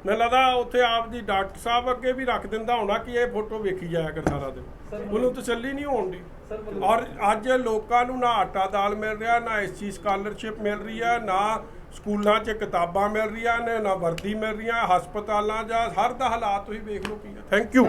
ਮੈਨੂੰ ਲੱਗਦਾ ਉੱਥੇ ਆਪ ਦੀ ਡਾਕਟਰ ਸਾਹਿਬ ਅੱਗੇ ਵੀ ਰੱਖ ਦਿੰਦਾ ਹੋਣਾ ਕਿ ਇਹ ਫੋਟੋ ਵੇਖੀ ਜਾਇਆ ਕਰ ਸਾਰਾ ਦਿਨ। ਉਹਨੂੰ ਤਸੱਲੀ ਨਹੀਂ ਹੋਣ ਦੀ ਔਰ ਅੱਜ ਲੋਕਾਂ ਨੂੰ ਨਾ ਆਟਾ ਦਾਲ ਮਿਲ ਰਿਹਾ ਨਾ ਐਸਸੀ ਸਕਾਲਰਸ਼ਿਪ ਮਿਲ ਰਹੀ ਹੈ ਨਾ ਸਕੂਲਾਂ 'ਚ ਕਿਤਾਬਾਂ ਮਿਲ ਰਹੀਆਂ ਨੇ ਨਾ ਵਰਦੀ ਮਿਲ ਰਹੀਆਂ ਹਸਪਤਾਲਾਂ ਜਾਂ ਹਰ ਦਾ ਹਾਲਾਤ ਤੁਸੀਂ ਵੇਖ ਲਓ ਕੀ ਹੈ ਥੈਂਕ ਯੂ